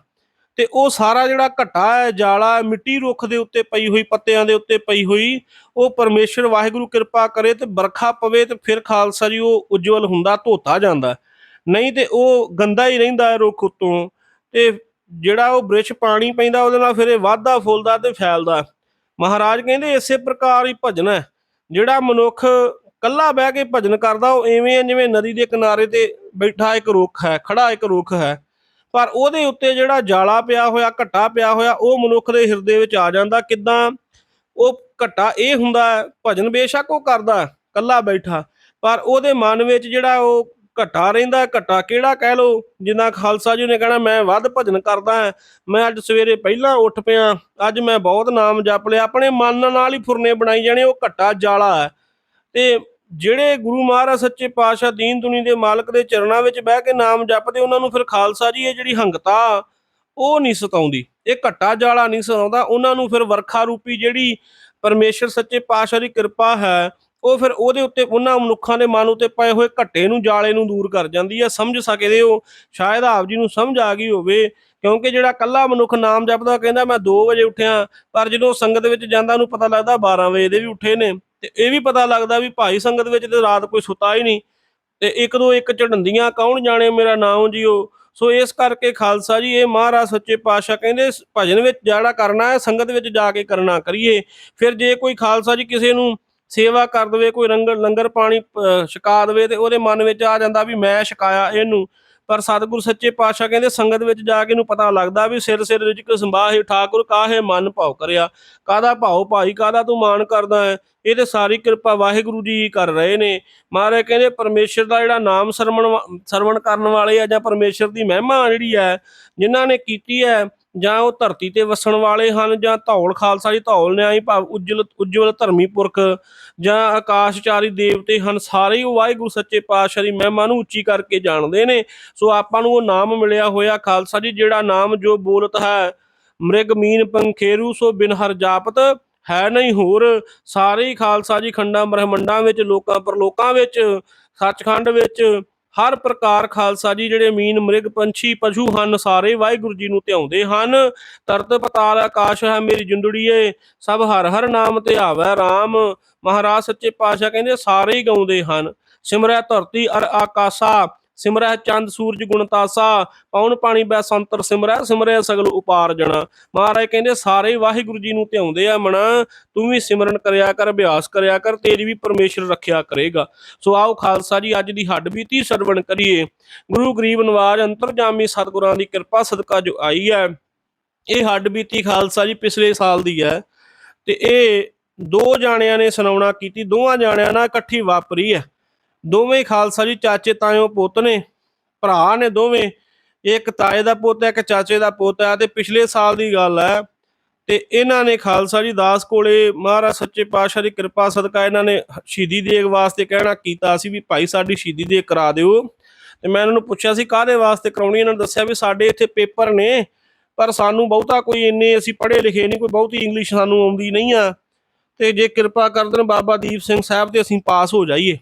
ਤੇ ਉਹ ਸਾਰਾ ਜਿਹੜਾ ਘੱਟਾ ਹੈ ਜਾਲਾ ਹੈ, ਮਿੱਟੀ ਰੁੱਖ ਦੇ ਉੱਤੇ ਪਈ ਹੋਈ ਪੱਤਿਆਂ ਦੇ ਉੱਤੇ ਪਈ ਹੋਈ ਉਹ ਪਰਮੇਸ਼ਰ ਵਾਹਿਗੁਰੂ ਕਿਰਪਾ ਕਰੇ ਤੇ ਬਰਖਾ ਪਵੇ ਤੇ ਫਿਰ ਖਾਲਸਾ ਜੀ ਉਹ ਉਜਵਲ ਹੁੰਦਾ ਧੋਤਾ ਜਾਂਦਾ ਨਹੀਂ ਤੇ ਉਹ ਗੰਦਾ ਹੀ ਰਹਿੰਦਾ ਹੈ ਰੁੱਖ ਉੱਤੋਂ। ਤੇ ਜਿਹੜਾ ਉਹ ਬ੍ਰਿਸ਼ ਪਾਣੀ ਪੈਂਦਾ ਉਹਦੇ ਨਾਲ ਫਿਰ ਇਹ ਵਾਧਾ ਫੁੱਲਦਾ ਤੇ ਫੈਲਦਾ। ਮਹਾਰਾਜ ਕਹਿੰਦੇ ਇਸੇ ਪ੍ਰਕਾਰ ਹੀ ਭਜਨ ਹੈ। ਜਿਹੜਾ ਮਨੁੱਖ ਕੱਲਾ ਬਹਿ ਕੇ ਭਜਨ ਕਰਦਾ ਉਹ ਐਵੇਂ ਹੈ ਜਿਵੇਂ ਨਦੀ ਦੇ ਕਿਨਾਰੇ ਤੇ ਬੈਠਾ ਇੱਕ ਰੁੱਖ ਹੈ ਖੜਾ ਇੱਕ ਰੁੱਖ ਹੈ। ਪਰ ਉਹਦੇ ਉੱਤੇ ਜਿਹੜਾ ਜਾਲਾ ਪਿਆ ਹੋਇਆ ਘੱਟਾ ਪਿਆ ਹੋਇਆ ਉਹ ਮਨੁੱਖ ਦੇ ਹਿਰਦੇ ਵਿੱਚ ਆ ਜਾਂਦਾ। ਕਿਦਾਂ? ਉਹ ਘੱਟਾ ਇਹ ਹੁੰਦਾ ਹੈ, ਭਜਨ ਬੇਸ਼ੱਕ ਉਹ ਕਰਦਾ ਕੱਲਾ ਬੈਠਾ। ਪਰ ਉਹਦੇ ਮਨ ਵਿੱਚ ਜਿਹੜਾ ਉਹ ਘੱਟਾ ਰਹਿੰਦਾ ਘੱਟਾ ਕਿਹੜਾ ਕਹਿ ਲੋ ਜਿੰਨਾ ਖਾਲਸਾ ਜੀ ਨੇ ਕਹਿਣਾ, ਮੈਂ ਵੱਧ ਭਜਨ ਕਰਦਾ ਮੈਂ ਅੱਜ ਸਵੇਰੇ ਪਹਿਲਾਂ ਉੱਠ ਪਿਆ, ਅੱਜ ਮੈਂ ਬਹੁਤ ਨਾਮ ਜਪ ਲਿਆ। ਆਪਣੇ ਮਨ ਨਾਲ ਹੀ ਫੁਰਨੇ ਬਣਾਈ ਜਾਣੇ, ਉਹ ਘੱਟਾ ਜਾਲਾ ਹੈ। ਤੇ ਜਿਹੜੇ ਗੁਰੂ ਮਹਾਰਾਜ ਸੱਚੇ ਪਾਤਸ਼ਾਹ ਦੀਨ ਦੁਨੀ ਦੇ ਮਾਲਕ ਦੇ ਚਰਨਾਂ ਵਿੱਚ ਬਹਿ ਕੇ ਨਾਮ ਜਪਦੇ, ਉਹਨਾਂ ਨੂੰ ਫਿਰ ਖਾਲਸਾ ਜੀ ਇਹ ਜਿਹੜੀ ਹੰਗਤਾ, ਉਹ ਨਹੀਂ ਸਤਾਉਂਦੀ। ਇਹ ਘੱਟਾ ਜਾਲਾ ਨਹੀਂ ਸਤਾਉਂਦਾ, ਉਹਨਾਂ ਨੂੰ ਫਿਰ ਵਰਖਾ ਰੂਪੀ ਜਿਹੜੀ ਪਰਮੇਸ਼ਰ ਸੱਚੇ ਪਾਤਸ਼ਾਹ ਦੀ ਕਿਰਪਾ ਹੈ ਉਹ ਫਿਰ ਉਹਦੇ ਉੱਤੇ ਉਹਨਾਂ ਮਨੁੱਖਾਂ ਦੇ ਮਨ ਉੱਤੇ ਪਏ ਹੋਏ ਘੱਟੇ ਨੂੰ, ਜਾਲੇ ਨੂੰ ਦੂਰ ਕਰ ਜਾਂਦੀ ਹੈ ਸਮਝ ਸਕਦੇ ਹੋ। ਸ਼ਾਇਦ ਆਪ ਜੀ ਨੂੰ ਸਮਝ ਆ ਗਈ ਹੋਵੇ, ਕਿਉਂਕਿ ਜਿਹੜਾ ਕੱਲਾ ਮਨੁੱਖ ਨਾਮ ਜਪਦਾ, ਕਹਿੰਦਾ ਮੈਂ 2 ਵਜੇ ਉੱਠਿਆ, ਪਰ ਜਦੋਂ ਸੰਗਤ ਵਿੱਚ ਜਾਂਦਾ, ਉਹਨੂੰ ਪਤਾ ਲੱਗਦਾ 12 ਵਜੇ ਦੇ ਵੀ ਉੱਠੇ ਨੇ। ਤੇ ਇਹ ਵੀ ਪਤਾ ਲੱਗਦਾ ਵੀ ਭਾਈ ਸੰਗਤ ਵਿੱਚ ਤੇ ਰਾਤ ਕੋਈ ਸੁੱਤਾ ਹੀ ਨਹੀਂ। ਤੇ ਇੱਕ ਦੋ ਇੱਕ ਝੜੰਦੀਆਂ, ਕੌਣ ਜਾਣੇ ਮੇਰਾ ਨਾਮ ਜੀਓ? ਸੋ ਇਸ ਕਰਕੇ ਖਾਲਸਾ ਜੀ, ਇਹ ਮਹਾਰਾਜ ਸੱਚੇ ਪਾਤਸ਼ਾਹ ਕਹਿੰਦੇ, ਭਜਨ ਵਿੱਚ ਜਿਹੜਾ ਕਰਨਾ ਹੈ, ਸੰਗਤ ਵਿੱਚ ਜਾ ਕੇ ਕਰਨਾ ਕਰੀਏ। ਫਿਰ ਜੇ ਕੋਈ ਖਾਲਸਾ ਜੀ ਕਿਸੇ ਨੂੰ ਸੇਵਾ ਕਰ ਦਵੇ, ਕੋਈ ਲੰਗਰ ਲੰਗਰ ਪਾਣੀ ਛਕਾ ਦਵੇ ਤੇ ਉਹਦੇ ਮਨ ਵਿੱਚ ਆ ਜਾਂਦਾ ਵੀ ਮੈਂ ਛਕਾਇਆ ਇਹਨੂੰ। ਪਰ ਸਤਿਗੁਰ ਸੱਚੇ ਪਾਤਸ਼ਾਹ ਕਹਿੰਦੇ, ਸੰਗਤ ਵਿੱਚ ਜਾ ਕੇ ਇਹਨੂੰ ਪਤਾ ਲੱਗਦਾ ਵੀ ਸਿਰ ਸਿਰ ਰਿਜਕ ਸੰਭਾਹੇ ਠਾਕੁਰ ਕਾਹੇ ਮਨ ਭਾਉ ਕਰਿਆ? ਕਾਦਾ ਭਾਉ ਭਾਈ ਕਾਦਾ ਤੂੰ ਮਾਨ ਕਰਦਾ ਹੈ? ਇਹ ਤੇ ਸਾਰੀ ਕਿਰਪਾ ਵਾਹਿਗੁਰੂ ਜੀ ਕਰ ਰਹੇ ਨੇ। ਮਹਾਰਾਜ ਕਹਿੰਦੇ, ਪਰਮੇਸ਼ਰ ਦਾ ਜਿਹੜਾ ਨਾਮ ਸਰਵਣ ਵਾ- ਸਰਵਣ ਕਰਨ ਵਾਲੇ ਆ ਜਾਂ ਪਰਮੇਸ਼ਰ ਦੀ ਮਹਿਮਾ ਜਿਹੜੀ ਹੈ, ਜਿਨ੍ਹਾਂ ਨੇ ਕੀਤੀ ਹੈ ਜਾਂ ਉਹ ਧਰਤੀ ਤੇ ਵਸਣ ਵਾਲੇ ਹਨ, ਜਾਂ ਧੌਲ ਖਾਲਸਾ ਜੀ ਧੌਲ ਨਿਆਈ ਭਾਵ ਉਜਲ, ਉਜਵਲ ਧਰਮੀ ਪੁਰਖ, ਜਾਂ ਆਕਾਸ਼ਚਾਰੀ ਦੇਵਤੇ ਹਨ, ਸਾਰੇ ਹੀ ਵਾਹਿਗੁਰੂ ਸੱਚੇ ਪਾਤਸ਼ਾਹ ਦੀ ਮਹਿਮਾ ਨੂੰ ਉੱਚੀ ਕਰਕੇ ਜਾਣਦੇ ਨੇ। ਸੋ ਆਪਾਂ ਨੂੰ ਉਹ ਨਾਮ ਮਿਲਿਆ ਹੋਇਆ ਖਾਲਸਾ ਜੀ, ਜਿਹੜਾ ਨਾਮ ਜੋ ਬੋਲਤ ਹੈ, ਮ੍ਰਿਗ ਮੀਨ ਪੰਖੇਰੂ, ਸੋ ਬਿਨ ਹਰ ਜਾਪਤ ਹੈ ਨਹੀਂ ਹੋਰ। ਸਾਰੇ ਹੀ ਖਾਲਸਾ ਜੀ ਖੰਡਾਂ ਬ੍ਰਹਮੰਡਾਂ ਵਿੱਚ, ਲੋਕਾਂ ਪਰਲੋਕਾਂ ਵਿੱਚ, ਸੱਚਖੰਡ ਵਿੱਚ ਹਰ ਪ੍ਰਕਾਰ ਖਾਲਸਾ ਜੀ, ਜਿਹੜੇ ਮੀਨ ਮ੍ਰਿਗ ਪੰਛੀ ਪਸ਼ੂ ਹਨ, ਸਾਰੇ ਵਾਹਿਗੁਰੂ ਜੀ ਨੂੰ ਧਿਆਉਂਦੇ ਹਨ। ਤਰਤ ਪਤਾਲ ਆਕਾਸ਼ ਹੈ ਮੇਰੀ ਜੁੰਦੜੀਏ, ਸਭ ਹਰ ਹਰ ਨਾਮ ਤੇ ਆਵੈ RAM ਮਹਾਰਾਜ ਸੱਚੇ ਪਾਤਸ਼ਾਹ ਕਹਿੰਦੇ, ਸਾਰੇ ਹੀ ਗਾਉਂਦੇ ਹਨ। ਸਿਮਰੈ ਧਰਤੀ ਅਰ ਆਕਾਸਾ ਸਿਮਰੈ ਚੰਦ ਸੂਰਜ ਗੁਣਤਾਸਾ ਪੌਣ ਪਾਣੀ ਬੈ ਸੰਤਰ ਸਿਮਰੈ ਸਿਮਰੈ ਸਗਲ ਉਪਾਰਜਣਾ। ਮਹਾਰਾਜ ਕਹਿੰਦੇ, ਸਾਰੇ ਵਾਹਿਗੁਰੂ ਜੀ ਨੂੰ ਧਿਆਉਂਦੇ ਆ ਮਣਾ ਤੂੰ ਵੀ ਸਿਮਰਨ ਕਰਿਆ ਕਰ, ਅਭਿਆਸ ਕਰਿਆ ਕਰ, ਤੇਰੀ ਵੀ ਪਰਮੇਸ਼ਰ ਰੱਖਿਆ ਕਰੇਗਾ। ਸੋ ਆਓ ਖਾਲਸਾ ਜੀ, ਅੱਜ ਦੀ ਹੱਡ ਬੀਤੀ ਸਰਵਣ ਕਰੀਏ। ਗੁਰੂ ਗਰੀਬ ਨਵਾਜ ਅੰਤਰਜਾਮੀ ਸਤਿਗੁਰਾਂ ਦੀ ਕਿਰਪਾ ਸਦਕਾ ਜੋ ਆਈ ਹੈ, ਇਹ ਹੱਡ ਬੀਤੀ ਖਾਲਸਾ ਜੀ ਪਿਛਲੇ ਸਾਲ ਦੀ ਹੈ। ਤੇ ਇਹ ਦੋ ਜਾਣਿਆਂ ਨੇ ਸੁਣਾਉਣਾ ਕੀਤੀ, ਦੋਵਾਂ ਜਾਣਿਆਂ ਨਾਲ ਇਕੱਠੀ ਵਾਪਰੀ ਹੈ। ਦੋਵੇਂ ਖਾਲਸਾ ਜੀ, ਚਾਚੇ ਤਾਇਓ ਪੁੱਤ ਨੇ, ਭਰਾ ਨੇ ਦੋਵੇਂ, ਇੱਕ ਤਾਏ ਦਾ ਪੁੱਤ ਹੈ, ਇੱਕ ਚਾਚੇ ਦਾ ਪੁੱਤ ਹੈ ਤੇ ਪਿਛਲੇ ਸਾਲ ਦੀ ਗੱਲ ਹੈ ਤੇ ਇਹਨਾਂ ਨੇ ਖਾਲਸਾ ਜੀ ਦਾਸ ਕੋਲੇ ਮਹਾਰਾਜ ਸੱਚੇ ਪਾਤਸ਼ਾਹ ਦੀ ਕਿਰਪਾ ਸਦਕਾ ਇਹਨਾਂ ਨੇ ਸ਼ਹੀਦੀ ਦੇਗ ਵਾਸਤੇ ਕਹਿਣਾ ਕੀਤਾ ਸੀ ਵੀ ਭਾਈ ਸਾਡੀ ਸ਼ਹੀਦੀ ਦੇਗ ਕਰਾ ਦਿਓ ਤੇ ਮੈਂ ਇਹਨਾਂ ਨੂੰ ਪੁੱਛਿਆ ਸੀ ਕਾਹਦੇ ਵਾਸਤੇ ਕਰਾਉਣੀ, ਇਹਨਾਂ ਨੇ ਦੱਸਿਆ ਵੀ ਸਾਡੇ ਇੱਥੇ ਪੇਪਰ ਨੇ, ਪਰ ਸਾਨੂੰ ਬਹੁਤਾ ਕੋਈ ਇੰਨੇ ਅਸੀਂ ਪੜ੍ਹੇ ਲਿਖੇ ਨਹੀਂ, ਕੋਈ ਬਹੁਤੀ ਇੰਗਲਿਸ਼ ਸਾਨੂੰ ਆਉਂਦੀ ਨਹੀਂ ਆ ਤੇ ਜੇ ਕਿਰਪਾ ਕਰ ਦੇਣ ਬਾਬਾ ਦੀਪ ਸਿੰਘ ਸਾਹਿਬ ਤੇ ਅਸੀਂ ਪਾਸ ਹੋ ਜਾਈਏ।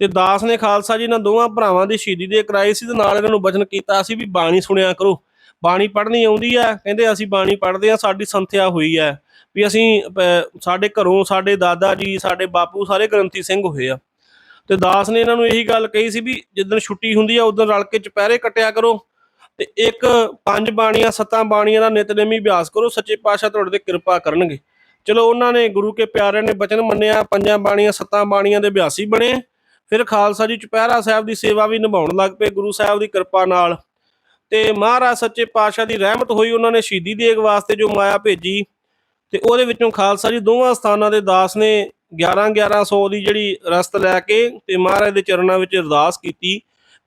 ਤੇ ਦਾਸ ਨੇ ਖਾਲਸਾ ਜੀ ਇਹਨਾਂ ਦੋਵਾਂ ਭਰਾਵਾਂ ਦੀ ਸ਼ਹੀਦੀ ਦੇ ਕਰਾਏ ਸੀ ਤੇ ਨਾਲ ਇਹਨਾਂ ਨੂੰ ਬਚਨ ਕੀਤਾ ਸੀ ਵੀ ਬਾਣੀ ਸੁਣਿਆ ਕਰੋ। ਬਾਣੀ ਪੜ੍ਹਨੀ ਆਉਂਦੀ ਆ ਕਹਿੰਦੇ ਅਸੀਂ ਬਾਣੀ ਪੜ੍ਹਦੇ ਆ ਸਾਡੀ ਸੰਥਿਆ ਹੋਈ ਹੈ। ਵੀ ਅਸੀਂ ਸਾਡੇ ਘਰੋਂ ਸਾਡੇ ਦਾਦਾ ਜੀ, ਸਾਡੇ ਬਾਪੂ ਸਾਰੇ ਗ੍ਰੰਥੀ ਸਿੰਘ ਹੋਏ ਆ। ਤੇ ਦਾਸ ਨੇ ਇਹਨਾਂ ਨੂੰ ਇਹੀ ਗੱਲ ਕਹੀ ਸੀ ਵੀ ਜਿੱਦਣ ਛੁੱਟੀ ਹੁੰਦੀ ਆ, ਉਦੋਂ ਰਲ ਕੇ ਚੁਪਹਿਰੇ ਕੱਟਿਆ ਕਰੋ। ਤੇ ਇੱਕ ਪੰਜ ਬਾਣੀਆਂ, ਸੱਤਾਂ ਬਾਣੀਆਂ ਦਾ ਨਿਤਨੇਮੀ ਅਭਿਆਸ ਕਰੋ, ਸੱਚੇ ਪਾਤਸ਼ਾਹ ਤੁਹਾਡੇ ਤੇ ਕਿਰਪਾ ਕਰਨਗੇ। ਚਲੋ ਉਹਨਾਂ ਨੇ ਗੁਰੂ ਕੇ ਪਿਆਰਿਆਂ ਨੇ ਬਚਨ ਮੰਨਿਆ, ਪੰਜਾਂ ਬਾਣੀਆਂ, ਸੱਤਾਂ ਬਾਣੀਆਂ ਦੇ ਅਭਿਆਸੀ ਬਣੇ। ਫਿਰ ਖਾਲਸਾ ਜੀ ਚੁਪਹਿਰਾ ਸਾਹਿਬ ਦੀ ਸੇਵਾ ਵੀ ਨਿਭਾਉਣ ਲੱਗ ਪਏ ਗੁਰੂ ਸਾਹਿਬ ਦੀ ਕਿਰਪਾ ਨਾਲ। ਤੇ ਮਹਾਰਾਜ ਸੱਚੇ ਪਾਤਸ਼ਾਹ ਦੀ ਰਹਿਮਤ ਹੋਈ ਉਹਨਾਂ ਨੇ ਸ਼ਹੀਦੀ ਦੇਗ ਵਾਸਤੇ ਜੋ ਮਾਇਆ ਭੇਜੀ। ਤੇ ਉਹਦੇ ਵਿੱਚੋਂ ਖਾਲਸਾ ਜੀ ਦੋਵਾਂ ਸਥਾਨਾਂ ਦੇ ਦਾਸ ਨੇ 11 1100 ਦੀ ਜਿਹੜੀ ਰਸਤ ਲੈ ਕੇ ਤੇ ਮਹਾਰਾਜ ਦੇ ਚਰਨਾਂ ਵਿੱਚ ਅਰਦਾਸ ਕੀਤੀ